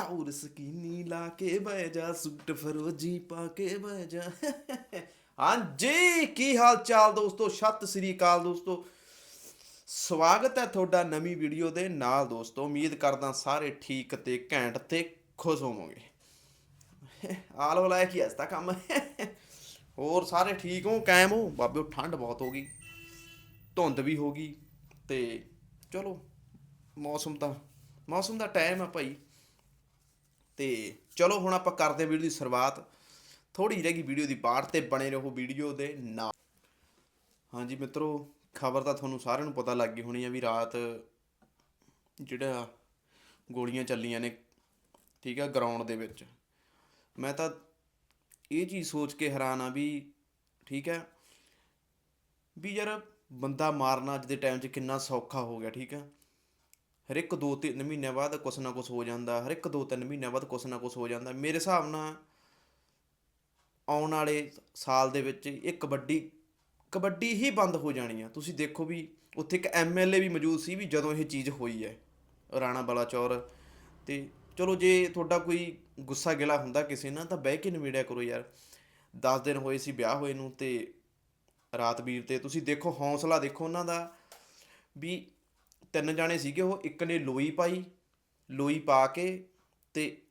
ਟੌਰ ਸਕੀਨੀ ਲਾ ਕੇ ਬਹਿ ਜਾ, ਸੂਟ ਫਰੋਜੀ ਪਾ ਕੇ ਬਹਿ ਜਾ। ਹਾਂਜੀ, ਕੀ ਹਾਲ ਚਾਲ ਦੋਸਤੋ? ਸਤਿ ਸ੍ਰੀ ਅਕਾਲ ਦੋਸਤੋ। ਸਵਾਗਤ ਹੈ ਤੁਹਾਡਾ ਨਵੀਂ ਵੀਡੀਓ ਦੇ ਨਾਲ ਦੋਸਤੋ। ਉਮੀਦ ਕਰਦਾ ਸਾਰੇ ਠੀਕ ਤੇ ਘੈਂਟ ਤੇ ਖੁਸ਼ ਹੋਵੋਗੇ। ਆਲ ਵਲਾਇਆ ਕੀ ਹਸਤਾ ਕੰਮ ਹੋਰ ਸਾਰੇ ਠੀਕ ਹੋ? ਕਾਇਮ ਹੋ? ਬਾਬੇ, ਠੰਡ ਬਹੁਤ ਹੋ ਗਈ। ਧੁੰਦ ਵੀ ਹੋ ਗਈ ਤੇ ਚਲੋ, ਮੌਸਮ ਤਾਂ, ਮੌਸਮ ਦਾ ਟਾਈਮ ਆ ਭਾਈ। ਤੇ ਚਲੋ ਹੁਣ ਆਪਾਂ ਕਰਦੇ ਵੀਡੀਓ ਦੀ ਸ਼ੁਰੂਆਤ। ਥੋੜੀ ਰਹਿ ਗਈ ਵੀਡੀਓ ਦੀ ਪਾਰਟ ਤੇ ਬਣੇ ਰਹੋ ਵੀਡੀਓ ਦੇ ਨਾਲ। ਹਾਂਜੀ ਮਿੱਤਰੋ, ਖਬਰ ਤਾਂ ਤੁਹਾਨੂੰ ਸਾਰਿਆਂ ਨੂੰ ਪਤਾ ਲੱਗ ਗਈ ਹੋਣੀ ਆ ਵੀ ਰਾਤ ਜਿਹੜਾ ਗੋਲੀਆਂ ਚੱਲੀਆਂ ਨੇ, ਠੀਕ ਆ ਗਰਾਊਂਡ ਦੇ ਵਿੱਚ। ਮੈਂ ਤਾਂ ਇਹ ਚੀਜ਼ ਸੋਚ ਕੇ ਹੈਰਾਨ ਆ ਵੀ, ਠੀਕ ਹੈ ਵੀ ਯਾਰ ਬੰਦਾ ਮਾਰਨਾ ਅੱਜ ਦੇ ਟਾਈਮ 'ਚ ਕਿੰਨਾ ਸੌਖਾ ਹੋ ਗਿਆ, ਠੀਕ ਹੈ ਹਰ ਇੱਕ ਦੋ ਤਿੰਨ ਮਹੀਨਿਆਂ ਬਾਅਦ ਕੁਛ ਨਾ ਕੁਛ ਹੋ ਜਾਂਦਾ, ਹਰ ਇੱਕ ਦੋ ਤਿੰਨ ਮਹੀਨਿਆਂ ਬਾਅਦ ਕੁਛ ਨਾ ਕੁਛ ਹੋ ਜਾਂਦਾ। ਮੇਰੇ ਹਿਸਾਬ ਨਾਲ ਆਉਣ ਵਾਲੇ ਸਾਲ ਦੇ ਵਿੱਚ ਇਹ ਕਬੱਡੀ ਕਬੱਡੀ ਹੀ ਬੰਦ ਹੋ ਜਾਣੀ ਆ। ਤੁਸੀਂ ਦੇਖੋ ਵੀ ਉੱਥੇ ਇੱਕ ਐਮਐਲਏ ਵੀ ਮੌਜੂਦ ਸੀ ਵੀ ਜਦੋਂ ਇਹ ਚੀਜ਼ ਹੋਈ ਹੈ, ਰਾਣਾ ਬਲਾਚੌਰ। ਤੇ ਚਲੋ ਜੇ ਤੁਹਾਡਾ ਕੋਈ ਗੁੱਸਾ ਗਿਲਾ ਹੁੰਦਾ ਕਿਸੇ ਨਾਲ, ਤਾਂ ਬਹਿ ਕੇ ਨਿਬੇੜਿਆ ਕਰੋ ਯਾਰ। 10 ਦਿਨ ਹੋਏ ਸੀ ਵਿਆਹ ਹੋਏ ਨੂੰ ਤੇ ਰਾਤਵੀਰ ਤੇ ਤੁਸੀਂ ਦੇਖੋ, ਹੌਸਲਾ ਦੇਖੋ ਉਹਨਾਂ ਦਾ ਵੀ ਤਿੰਨ ਜਾਣੇ ਸੀਗੇ, ਉਹ ਇੱਕ ਨੇ ਲੋਈ ਪਾਈ, ਲੋਈ ਪਾ ਕੇ ਤੇ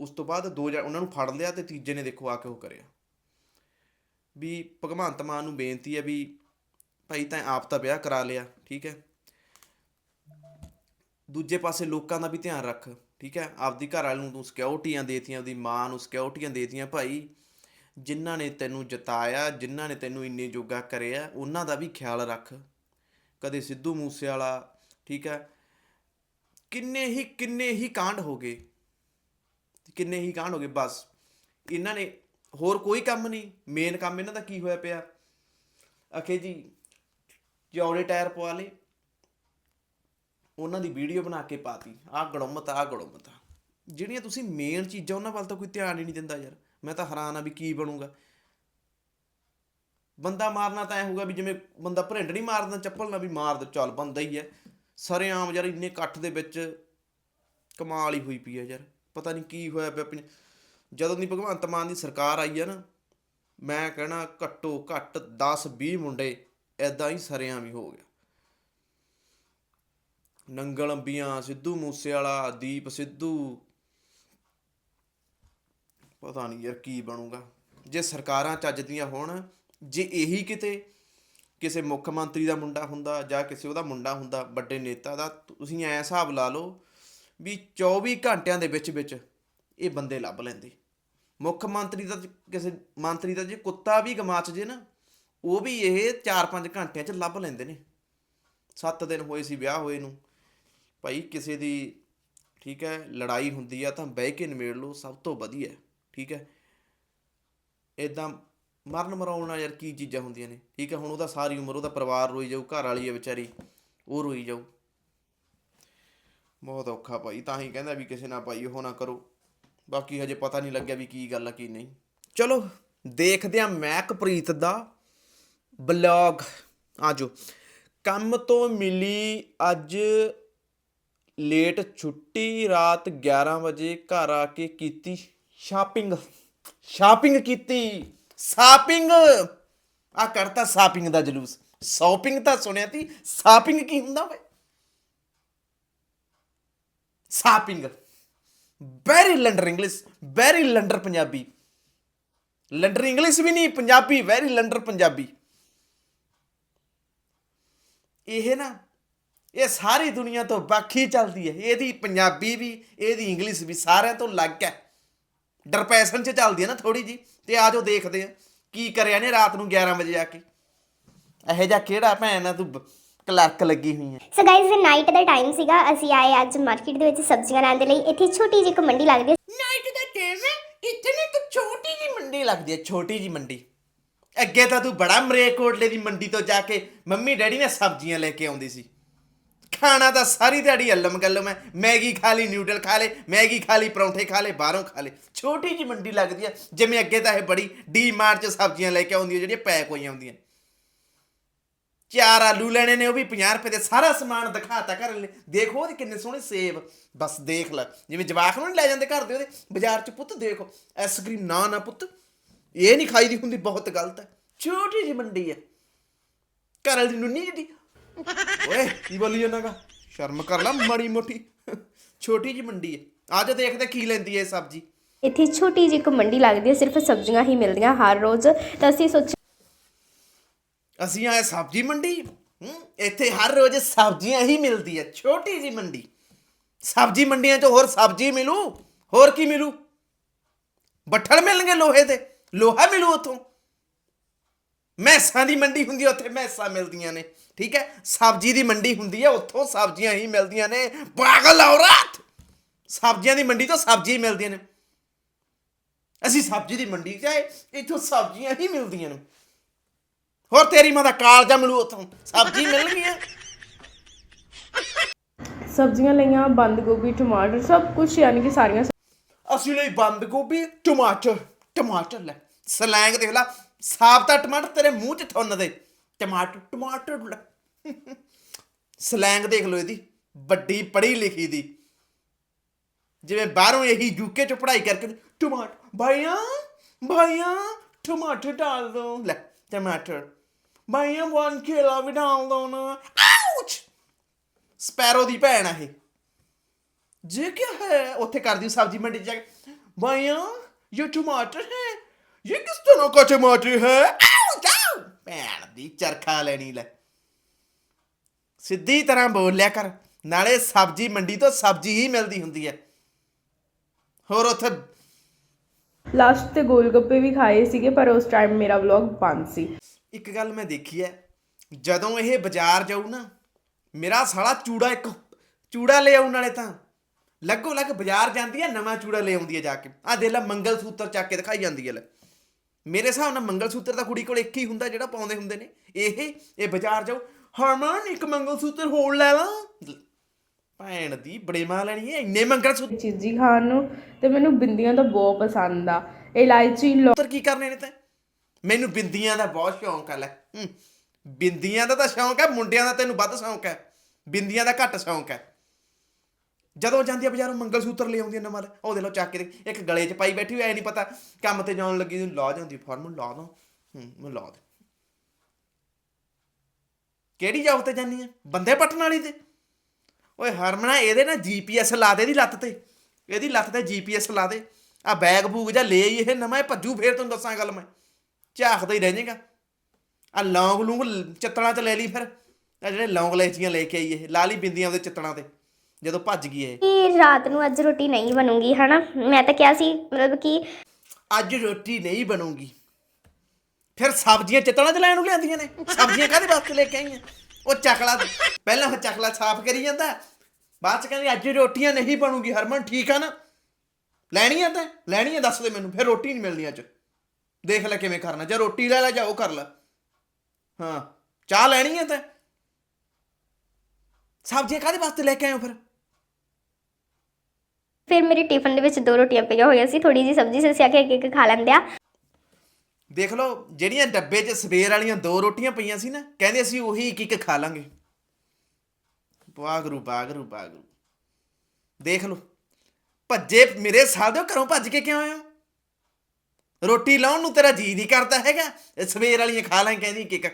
ਉਸ ਤੋਂ ਬਾਅਦ ਦੋ ਜਾ ਉਹਨਾਂ ਨੂੰ ਫੜ ਲਿਆ ਤੇ ਤੀਜੇ ਨੇ ਦੇਖੋ ਆ ਕੇ ਉਹ ਕਰਿਆ। ਵੀ ਭਗਵੰਤ ਮਾਨ ਨੂੰ ਬੇਨਤੀ ਹੈ ਵੀ ਭਾਈ ਤਾਂ ਆਪ ਤਾਂ ਵਿਆਹ ਕਰਾ ਲਿਆ, ਠੀਕ ਹੈ। ਦੂਜੇ ਪਾਸੇ ਲੋਕਾਂ ਦਾ ਵੀ ਧਿਆਨ ਰੱਖ, ਠੀਕ ਹੈ। ਆਪਦੀ ਘਰ ਵਾਲੇ ਨੂੰ ਤੂੰ ਸਿਕਿਉਰਟੀਆਂ ਦੇਤੀਆਂ ਉਹਦੀ ਮਾਂ ਨੂੰ ਸਿਕਿਉਰਟੀਆਂ ਦੇਤੀਆਂ ਭਾਈ, ਜਿਨ੍ਹਾਂ ਨੇ ਤੈਨੂੰ ਜਤਾਇਆ, ਜਿਨ੍ਹਾਂ ਨੇ ਤੈਨੂੰ ਇੰਨੇ ਜੋਗਾ ਕਰਿਆ, ਉਹਨਾਂ ਦਾ ਵੀ ਖਿਆਲ ਰੱਖ। ਕਦੇ ਸਿੱਧੂ ਮੂਸੇ ਵਾਲਾ ਠੀਕ ਹੈ। ਕਿੰਨੇ ਹੀ ਕਿੰਨੇ ਹੀ ਕਾਂਡ ਹੋ ਗਏ। ਕਿੰਨੇ ਹੀ ਕਾਂਡ ਹੋ ਗਏ, ਬਸ। ਇਹਨਾਂ ਨੇ ਹੋਰ ਕੋਈ ਕੰਮ ਨਹੀਂ। ਮੇਨ ਕੰਮ ਇਹਨਾਂ ਦਾ ਕੀ ਹੋਇਆ ਪਿਆ। ਅਖੇ ਜੀ ਚੌੜੇ ਟਾਇਰ ਪਵਾ ਲੇ ਉਹਨਾਂ ਦੀ ਵੀਡੀਓ ਬਣਾ ਕੇ ਪਾਤੀ। ਆਹ ਗੜਮਤ ਆਹ ਗੜਮਤ ਜਿਹੜੀਆਂ ਤੁਸੀਂ ਮੇਨ ਚੀਜ਼ਾਂ ਉਹਨਾਂ ਵੱਲ ਤਾਂ ਕੋਈ ਧਿਆਨ ਹੀ ਨਹੀਂ ਦਿੰਦਾ ਯਾਰ। ਮੈਂ ਤਾਂ ਹੈਰਾਨ ਆ ਵੀ ਕੀ ਬਣੂਗਾ। ਬੰਦਾ ਮਾਰਨਾ ਤਾਂ ਐ ਹੋਊਗਾ ਵੀ ਜਿਵੇਂ ਬੰਦਾ ਭਰਿੰਡ ਨਹੀਂ ਮਾਰਦਾ, ਚੱਪਲ ਨਾਲ ਵੀ ਮਾਰ ਦੇ, ਚੱਲ ਬੰਦਾ ਹੀ ਹੈ ਸਰੇਆਮ ਯਾਰ ਇੰਨੇ ਇਕੱਠ ਦੇ ਵਿੱਚ ਕਮਾਲ ਹੀ ਹੋਈ ਪਈ ਹੈ ਯਾਰ। ਪਤਾ ਨਹੀਂ ਕੀ ਹੋਇਆ ਪਿਆ ਜਦੋਂ ਦੀ ਭਗਵੰਤ ਮਾਨ ਦੀ ਸਰਕਾਰ ਆਈ ਹੈ ਨਾ, ਮੈਂ ਕਹਿਣਾ ਘੱਟੋ ਘੱਟ 10 20 ਮੁੰਡੇ ਐਦਾਂ ਹੀ ਸਰੇਆਮ ਹੀ ਹੋ ਗਿਆ ਨੰਗਲ ਅੰਬੀਆਂ, ਸਿੱਧੂ ਮੂਸੇਵਾਲਾ, ਦੀਪ ਸਿੱਧੂ। ਪਤਾ ਨਹੀਂ ਯਾਰ ਕੀ ਬਣੂਗਾ। ਜੇ ਸਰਕਾਰਾਂ ਚੱਜ ਦੀਆਂ ਹੋਣ ਜੇ ਇਹੀ ਕਿਤੇ ਕਿਸੇ ਮੁੱਖ ਮੰਤਰੀ ਦਾ ਮੁੰਡਾ ਹੁੰਦਾ ਜਾਂ ਕਿਸੇ ਉਹਦਾ ਮੁੰਡਾ ਹੁੰਦਾ, ਵੱਡੇ ਨੇਤਾ ਦਾ ਤੁਸੀਂ ਐ ਹਿਸਾਬ ਲਾ ਲਓ ਵੀ 24 ਘੰਟਿਆਂ ਦੇ ਵਿੱਚ ਵਿੱਚ ਇਹ ਬੰਦੇ ਲੱਭ ਲੈਂਦੇ। ਮੁੱਖ ਮੰਤਰੀ ਦਾ ਕਿਸੇ ਮੰਤਰੀ ਦਾ ਜੇ ਕੁੱਤਾ ਵੀ ਗਮਾਚ ਜੇ ਨਾ, ਉਹ ਵੀ ਇਹ 4-5 ਘੰਟਿਆਂ 'ਚ ਲੱਭ ਲੈਂਦੇ ਨੇ। 7 ਦਿਨ ਹੋਏ ਸੀ ਵਿਆਹ ਹੋਏ ਨੂੰ, ਭਾਈ ਕਿਸੇ ਦੀ ਠੀਕ ਹੈ, ਲੜਾਈ ਹੁੰਦੀ ਆ ਤਾਂ ਬਹਿ ਕੇ ਨਿਬੇੜ ਲਓ, ਸਭ ਤੋਂ ਵਧੀਆ, ਠੀਕ ਹੈ। ਇਦਾਂ ਮਰਨ ਮਰਾਉਣ ਨਾਲ ਯਾਰ ਕੀ ਚੀਜ਼ਾਂ ਹੁੰਦੀਆਂ ਨੇ? ਠੀਕ ਹੈ, ਹੁਣ ਉਹਦਾ ਸਾਰੀ ਉਮਰ ਉਹਦਾ ਪਰਿਵਾਰ ਰੋਈ ਜਾਊ, ਘਰ ਵਾਲੀ ਹੈ ਵਿਚਾਰੀ, ਉਹ ਰੋਈ ਜਾਊ। ਬਹੁਤ ਔਖਾ ਭਾਈ, ਤਾਂ ਹੀ ਕਹਿੰਦਾ ਵੀ ਕਿਸੇ ਨਾਲ ਭਾਈ ਉਹ ਨਾ ਕਰੋ। ਬਾਕੀ ਹਜੇ ਪਤਾ ਨਹੀਂ ਲੱਗਿਆ ਵੀ ਕੀ ਗੱਲ ਆ, ਕੀ ਨਹੀਂ। ਚਲੋ, ਦੇਖਦੇ ਆ ਮੈਕਪ੍ਰੀਤ ਦਾ ਬਲੌਗ। ਆਜੋ ਕੰਮ ਤੋਂ ਮਿਲੀ ਅੱਜ ਲੇਟ ਛੁੱਟੀ, ਰਾਤ 11 ਵਜੇ ਘਰ ਆ ਕੇ ਕੀਤੀ ਸ਼ਾਪਿੰਗ ਸ਼ਾਪਿੰਗ ਕੀਤੀ। ਸ਼ਾਪਿੰਗ ਆ ਕਰਤਾ ਸ਼ਾਪਿੰਗ ਦਾ ਜਲੂਸ। ਸ਼ਾਪਿੰਗ ਤਾਂ ਸੁਣਿਆ ਤੀ, ਸ਼ਾਪਿੰਗ ਕੀ ਹੁੰਦਾ ਵੇ ਸ਼ਾਪਿੰਗ। ਵੈਰੀ ਲੰਡਰ ਇੰਗਲਿਸ਼ ਵੈਰੀ ਲੰਡਰ ਪੰਜਾਬੀ। ਲੰਡਰ ਇੰਗਲਿਸ਼ ਵੀ ਨਹੀਂ, ਪੰਜਾਬੀ ਵੈਰੀ ਲੰਡਰ ਪੰਜਾਬੀ। ਇਹ ਨਾ, ਇਹ ਸਾਰੀ ਦੁਨੀਆ ਤੋਂ ਬਾਕੀ ਚੱਲਦੀ ਹੈ। ਇਹਦੀ ਪੰਜਾਬੀ ਵੀ, ਇਹਦੀ ਇੰਗਲਿਸ਼ ਵੀ ਸਾਰਿਆਂ ਤੋਂ ਅਲੱਗ ਹੈ। ਡਰਪੈਸ਼ਨ ਚ ਚੱਲਦੀ ਹੈ ਨਾ ਥੋੜੀ ਜੀ ਤੇ ਆਜੋ ਦੇਖਦੇ ਆ ਕੀ ਕਰਿਆ ਨੇ ਰਾਤ ਨੂੰ 11 ਵਜੇ ਆ ਕੇ। ਇਹੋ ਜਿਹਾ ਕਿਹੜਾ ਭੈਣ ਆ ਤੂੰ ਕਲਰਕ ਲੱਗੀ ਹੋਈ ਹੈ ਸੋ ਗਾਇਜ਼ ਇਹ ਨਾਈਟ ਦਾ ਟਾਈਮ ਸੀਗਾ ਅਸੀਂ ਆਏ ਅੱਜ ਮਾਰਕੀਟ ਦੇ ਵਿੱਚ ਸਬਜ਼ੀਆਂ ਲੈਣ ਦੇ ਲਈ। ਇੱਥੇ ਛੋਟੀ ਜਿਹੀ ਇੱਕ ਮੰਡੀ ਲੱਗਦੀ ਹੈ ਨਾਈਟ ਦਾ ਟਾਈਮ ਹੈ ਇੱਥੇ ਨਾ ਇੱਕ ਛੋਟੀ ਜੀ ਮੰਡੀ ਲੱਗਦੀ ਹੈ ਛੋਟੀ ਜੀ ਮੰਡੀ। ਅੱਗੇ ਤਾਂ ਤੂੰ ਬੜਾ ਮਰੇਕੋਟਲੇ ਦੀ ਮੰਡੀ ਤੋਂ ਜਾ ਕੇ ਮੰਮੀ ਡੈਡੀ ਨੇ ਸਬਜ਼ੀਆਂ ਲੈ ਕੇ ਆਉਂਦੀ ਸੀ। ਖਾਣਾ ਤਾਂ ਸਾਰੀ ਦਿਹਾੜੀ ਅੱਲਮ ਗੱਲਮ ਹੈ। ਮੈਗੀ ਖਾ ਲਈ ਨਿਊਡਲ ਖਾ ਲੇ ਮੈਗੀ ਖਾ ਲਈ, ਪਰੌਂਠੇ ਖਾ ਲੇ ਬਾਹਰੋਂ ਖਾ ਲੇ ਛੋਟੀ ਜੀ ਮੰਡੀ ਲੱਗਦੀ ਹੈ, ਜਿਵੇਂ ਅੱਗੇ ਤਾਂ ਇਹ ਬੜੀ ਡੀ ਮਾਰਟ ਚ ਸਬਜ਼ੀਆਂ ਲੈ ਕੇ ਆਉਂਦੀਆਂ, ਜਿਹੜੀਆਂ ਪੈਕ ਹੋਈਆਂ ਹੁੰਦੀਆਂ। ਚਾਰ ਆਲੂ ਲੈਣੇ ਨੇ, ਉਹ ਵੀ 50 ਰੁਪਏ ਦੇ, ਸਾਰਾ ਸਮਾਨ ਦਿਖਾਤਾ ਘਰ ਲੈ ਦੇਖੋ ਉਹਦੇ ਕਿੰਨੇ ਸੋਹਣੇ ਸੇਬ, ਬਸ ਦੇਖ ਲੈ। ਜਿਵੇਂ ਜਵਾਕ ਨੂੰ ਨੀ ਲੈ ਜਾਂਦੇ ਘਰ ਦੇ, ਉਹਦੇ ਬਾਜ਼ਾਰ 'ਚ ਪੁੱਤ ਦੇਖੋ ਆਈਸਕ੍ਰੀਮ ਨਾ ਨਾ ਪੁੱਤ। ਇਹ ਨਹੀਂ ਖਾਈ ਦੀ ਹੁੰਦੀ, ਬਹੁਤ ਗਲਤ ਹੈ। ਛੋਟੀ ਜਿਹੀ ਮੰਡੀ ਹੈ। ਘਰ ਵਾਲੀ ਨੂੰ ਨਹੀਂ ਜਿਹੀ ਓਏ ਕੀ ਬੋਲੀ ਜਾਂਦਾਗਾ ਸ਼ਰਮ ਕਰ ਲੈ ਮਾੜੀ ਮੋਟੀ। ਛੋਟੀ ਜਿਹੀ ਮੰਡੀ ਹੈ ਅੱਜ ਦੇਖਦੇ ਕੀ ਲੈਂਦੀ ਹੈ ਇਹ ਸਬਜ਼ੀ। ਇੱਥੇ ਛੋਟੀ ਜਿਹੀ ਇੱਕ ਮੰਡੀ ਲੱਗਦੀ ਹੈ ਸਿਰਫ ਸਬਜ਼ੀਆਂ ਹੀ ਮਿਲਦੀਆਂ ਹਰ ਰੋਜ਼। ਤਾਂ ਅਸੀਂ ਸੋਚਿਆ ਅਸੀਂ ਆਏ ਸਬਜ਼ੀ ਮੰਡੀ। ਹੂੰ ਇੱਥੇ ਹਰ ਰੋਜ਼ ਸਬਜ਼ੀਆਂ ਹੀ ਮਿਲਦੀ ਹੈ ਛੋਟੀ ਜੀ ਮੰਡੀ। ਸਬਜ਼ੀ ਮੰਡੀਆਂ 'ਚ ਹੋਰ ਸਬਜ਼ੀ ਮਿਲੂ ਹੋਰ ਕੀ ਮਿਲੂ? ਬੱਠਲ ਮਿਲਣਗੇ ਲੋਹੇ ਦੇ ਲੋਹਾ ਮਿਲੂ ਉਥੋਂ। ਮੈਸਾਂ ਦੀ ਮੰਡੀ ਹੁੰਦੀ ਉੱਥੇ ਮੈਸਾਂ ਮਿਲਦੀਆਂ ਨੇ। ਠੀਕ ਹੈ? ਸਬਜ਼ੀ ਦੀ ਮੰਡੀ ਹੁੰਦੀ ਹੈ ਉੱਥੋਂ ਸਬਜ਼ੀਆਂ ਹੀ ਮਿਲਦੀਆਂ ਨੇ। ਪਾਗਲ ਔਰਤ! ਸਬਜ਼ੀਆਂ ਦੀ ਮੰਡੀ ਤੋਂ ਸਬਜ਼ੀ ਮਿਲਦੀਆਂ ਨੇ। ਅਸੀਂ ਸਬਜ਼ੀ ਦੀ ਮੰਡੀ ਆਏ ਇੱਥੋਂ ਸਬਜ਼ੀਆਂ ਹੀ ਮਿਲਦੀਆਂ ਨੇ। ਹੋਰ ਤੇਰੀ ਮਾਂ ਦਾ ਕਾਲਜਾ ਮਿਲੂ ਉਥੋਂ? ਸਬਜ਼ੀ ਮਿਲ ਗਈ ਹੈ ਸਬਜ਼ੀਆਂ ਲਈਆਂ ਬੰਦ ਗੋਭੀ ਟਮਾਟਰ ਸਭ ਕੁਝ ਯਾਨੀ ਕਿ ਸਾਰੀਆਂ ਅਸੀਂ ਲਈ ਬੰਦ ਗੋਭੀ ਟਮਾਟਰ। ਟਮਾਟਰ ਲੈ ਸਲੈਂਗ ਦੇਖ ਲੈ। ਸਾਬਤਾ ਟਮਾਟਰ ਤੇਰੇ ਮੂੰਹ 'ਚ ਥੁੰਨ ਦੇ। ਟਮਾਟਰ ਟਮਾਟਰ ਸਲੈਂਗ ਦੇਖ ਲਓ ਇਹਦੀ, ਵੱਡੀ ਪੜ੍ਹੀ ਲਿਖੀ ਦੀ। ਜਿਵੇਂ ਬਾਹਰੋਂ ਇਹੀ ਯੂਕੇ ਚ ਪੜ੍ਹਾਈ ਕਰਕੇ ਟਮਾਟਰ ਭਾਈਆ ਭਾਈਆ, ਟਮਾਟਰ ਡਾਲ ਦੋ। ਲੈ, ਟਮਾਟਰ। ਭਾਈਆ ਵਨ ਕੇਲਾ ਵੀ ਡਾਲ ਦੋ ਨਾ। ਆਉਚ ਸਪੈਰੋ ਦੀ ਭੈਣ ਆ ਇਹ। ਜੇ ਕੀ ਹੈ, ਉੱਥੇ ਕਰਦੀ ਸਬਜ਼ੀ ਮੰਡੀ ਚ ਜਾ ਕੇ। ਭਾਈਆ ਇਹ ਟਮਾਟਰ ਹੈ? ਇਹ ਕਿਸ ਤਰ੍ਹਾਂ ਦਾ ਟਮਾਟਰ ਹੈ? ਦੀ ਚਰਖਾ ਲੈਣੀ ਲੈ। ਸਿੱਧੀ ਤਰ੍ਹਾਂ ਬੋਲਿਆ ਕਰ ਨਾਲੇ ਸਬਜ਼ੀ ਮੰਡੀ ਤੋਂ ਸਬਜ਼ੀ ਹੀ ਮਿਲਦੀ ਹੁੰਦੀ ਹੈ। ਹੋਰ ਉੱਥੇ ਲਾਸਟ ਤੇ ਗੋਲ ਗੱਪੇ ਵੀ ਖਾਏ ਸੀਗੇ ਪਰ ਉਸ ਟਾਈਮ ਮੇਰਾ ਵਲੌਗ ਬੰਦ ਸੀ। ਇੱਕ ਗੱਲ ਮੈਂ ਦੇਖੀ ਹੈ ਜਦੋਂ ਇਹ ਬਾਜ਼ਾਰ ਜਾਊ ਨਾ ਮੇਰਾ ਸਾਲਾ ਚੂੜਾ ਇੱਕ ਚੂੜਾ ਲੈ ਆਉਣ ਨਾਲੇ ਤਾਂ ਲੱਗੋ ਲੱਗ ਬਾਜ਼ਾਰ ਜਾਂਦੀ ਹੈ ਨਵਾਂ ਚੂੜਾ ਲੈ ਆਉਂਦੀ ਹੈ ਜਾ ਕੇ। ਆ ਦੇ ਲੈ ਮੰਗਲ ਸੂਤਰ ਚੱਕ ਕੇ ਦਿਖਾਈ ਜਾਂਦੀ ਹੈ ਲੈ। ਮੇਰੇ ਹਿਸਾਬ ਨਾਲ ਮੰਗਲ ਸੂਤਰ ਤਾਂ ਕੁੜੀ ਕੋਲ ਇੱਕ ਹੀ ਹੁੰਦਾ ਜਿਹੜਾ ਪਾਉਂਦੇ ਹੁੰਦੇ ਨੇ। ਇਹ ਇਹ ਬਾਜ਼ਾਰ ਜਾਊ ਹਰਮਨ ਇੱਕ ਮੰਗਲ ਸੂਤਰ ਹੋਰ ਲੈ ਲਾ। ਭੈਣ ਦੀ ਬੜੇ ਮਾਂ ਲੈਣੀ ਹੈ ਇੰਨੇ ਮੰਗਲ ਸੂਤਰ ਚੀਜ਼ੀ ਖਾਣ ਨੂੰ ਤੇ ਮੈਨੂੰ ਬਿੰਦੀਆਂ ਤਾਂ ਬਹੁਤ ਪਸੰਦ ਆ। ਇਲਾਇਚੀ ਲੌ ਕੀ ਕਰਨੇ ਨੇ ਤੈਂ? ਮੈਨੂੰ ਬਿੰਦੀਆਂ ਦਾ ਬਹੁਤ ਸ਼ੌਂਕ ਹੈ ਲੈ। ਬਿੰਦੀਆਂ ਦਾ ਤਾਂ ਸ਼ੌਂਕ ਹੈ ਮੁੰਡਿਆਂ ਦਾ ਤੈਨੂੰ ਵੱਧ ਸ਼ੌਂਕ ਹੈ। ਬਿੰਦੀਆਂ ਦਾ ਘੱਟ ਸ਼ੌਂਕ ਹੈ। ਜਦੋਂ ਜਾਂਦੀ ਆ ਬਾਜ਼ਾਰੋਂ ਮੰਗਲ ਸੂਤਰ ਲੈ ਆਉਂਦੀ ਆ ਨਵਾਂ ਉਹ ਦੇ ਲੋ ਚੱਕ ਕੇ ਦੇਖ, ਇੱਕ ਗਲੇ 'ਚ ਪਾਈ ਬੈਠੀ ਹੋਈ ਐ ਨਹੀਂ ਪਤਾ ਕੰਮ ਤੇ ਜਾਣ ਲੱਗੀ ਨੂੰ ਲਾ ਜਾਂਦੀ ਫਾਰਮ ਲਾ ਦੋ। ਹੂੰ ਮੈਂ ਲਾ ਦੇ। ਕਿਹੜੀ ਜੌਬ ਤੇ ਜਾਨੀ ਆ? ਬੰਦੇ ਪਟਣ ਵਾਲੀ ਤੇ। ਓਏ ਹਰਮਨਾ ਇਹਦੇ ਨਾਲ ਜੀਪੀਐਸ ਲਾ ਦੇ ਦੀ ਲੱਤ ਤੇ। ਇਹਦੀ ਲੱਤ ਤੇ ਜੀਪੀਐਸ ਲਾ ਦੇ। ਆ ਬੈਗ ਬੂਗ ਜਾਂ ਲੈ ਆਈ ਇਹ ਨਵਾਂ ਇਹ ਭੱਜੂ ਫੇਰ ਤੁਹਾਨੂੰ ਦੱਸਾਂ ਗੱਲ ਮੈਂ। ਝਾਕਦਾ ਹੀ ਰਹਿ ਜਾਏਗਾ। ਆ ਲੌਂਗ ਲੂੰਗ ਲ- ਚਿੱਤੜਾਂ ਚ ਲੈ ਲਈ ਫਿਰ। ਆ ਜਿਹੜੇ ਲੌਂਗ ਲੈਚੀਆਂ ਲੈ ਕੇ ਆਈ ਇਹ ਲਾ ਲਈ ਬਿੰਦੀਆਂ ਉਹਦੇ ਚਿੱਤੜਾਂ ਤੇ। ਜਦੋਂ ਭੱਜ ਗਈ ਇਹ। ਕਿ ਰਾਤ ਨੂੰ ਅੱਜ ਰੋਟੀ ਨਹੀਂ ਬਣੂਗੀ ਹਨਾ? ਮੈਂ ਤਾਂ ਕਿਹਾ ਸੀ ਮਤਲਬ ਕਿ ਅੱਜ ਰੋਟੀ ਨਹੀਂ ਬਣੂਗੀ। ਫਿਰ ਸਬਜ਼ੀਆਂ ਚਿੱਤੜਾਂ ਚ ਲੈਣ ਨੂੰ ਲਿਆਂਦੀਆਂ ਨੇ। ਸਬਜ਼ੀਆਂ ਕਾਹਦੇ ਵਾਸਤੇ ਲੈ ਕੇ ਆਈਆਂ? ਉਹ ਚਕਲਾ ਪਹਿਲਾਂ ਉਹ ਚਕਲਾ ਸਾਫ਼ ਕਰੀ ਜਾਂਦਾ। ਬਾਅਦ ਚ ਕਹਿੰਦੀ ਅੱਜ ਰੋਟੀਆਂ ਨਹੀਂ ਬਣੂਗੀ। ਹਰਮਨ ਠੀਕ ਆ ਨਾ? ਲੈਣੀ ਆ ਤਾਂ ਲੈਣੀ ਆ ਦੱਸ ਦੇ ਮੈਨੂੰ ਫਿਰ ਰੋਟੀ ਨਹੀਂ ਮਿਲਣੀ ਅੱਜ। ਦੇਖ ਲੈ ਕਿਵੇਂ ਕਰਨਾ। ਜੇ ਰੋਟੀ ਲੈ ਲੈ ਜਾ ਉਹ ਕਰ ਲੈ। ਹਾਂ ਚਾਹ ਲੈਣੀ ਆ ਤਾਂ। ਸਬਜ਼ੀਆਂ ਕਾਹਦੇ ਵਾਸਤੇ ਲੈ ਕੇ ਹੋ ਫਿਰ? ਫਿਰ ਮੇਰੇ ਟਿਫਨ ਦੇ ਵਿੱਚ ਦੋ ਰੋਟੀਆਂ ਪਈਆਂ ਹੋਈਆਂ ਸੀ ਥੋੜੀ ਜੀ ਸਬਜ਼ੀ ਸੀ, ਅਸੀਂ ਆਖਿਆ ਇੱਕ ਇੱਕ ਖਾ ਲੈਂਦੇ ਆ। ਦੇਖ ਲਓ, ਜਿਹੜੀਆਂ ਡੱਬੇ 'ਚ ਸਵੇਰ ਵਾਲੀਆਂ ਦੋ ਰੋਟੀਆਂ ਪਈਆਂ ਸੀ ਨਾ, ਕਹਿੰਦੇ ਅਸੀਂ ਉਹੀ ਇੱਕ ਇੱਕ ਖਾ ਲਾਂਗੇ। ਵਾਗਰੂ ਬਾਗਰੂ ਬਾਗਰੂ ਦੇਖ ਲਓ, ਭੱਜੇ ਮੇਰੇ ਸਾਲ ਦੇ ਘਰੋਂ ਭੱਜ ਕੇ ਕਿਉਂ ਆਏ ਹੋ? ਰੋਟੀ ਲਾਉਣ ਨੂੰ ਤੇਰਾ ਜੀ ਨਹੀਂ ਕਰਦਾ ਹੈਗਾ ਸਵੇਰ ਵਾਲੀਆਂ ਖਾ ਲਾਂ, ਕਹਿੰਦੀ ਇੱਕ ਇੱਕ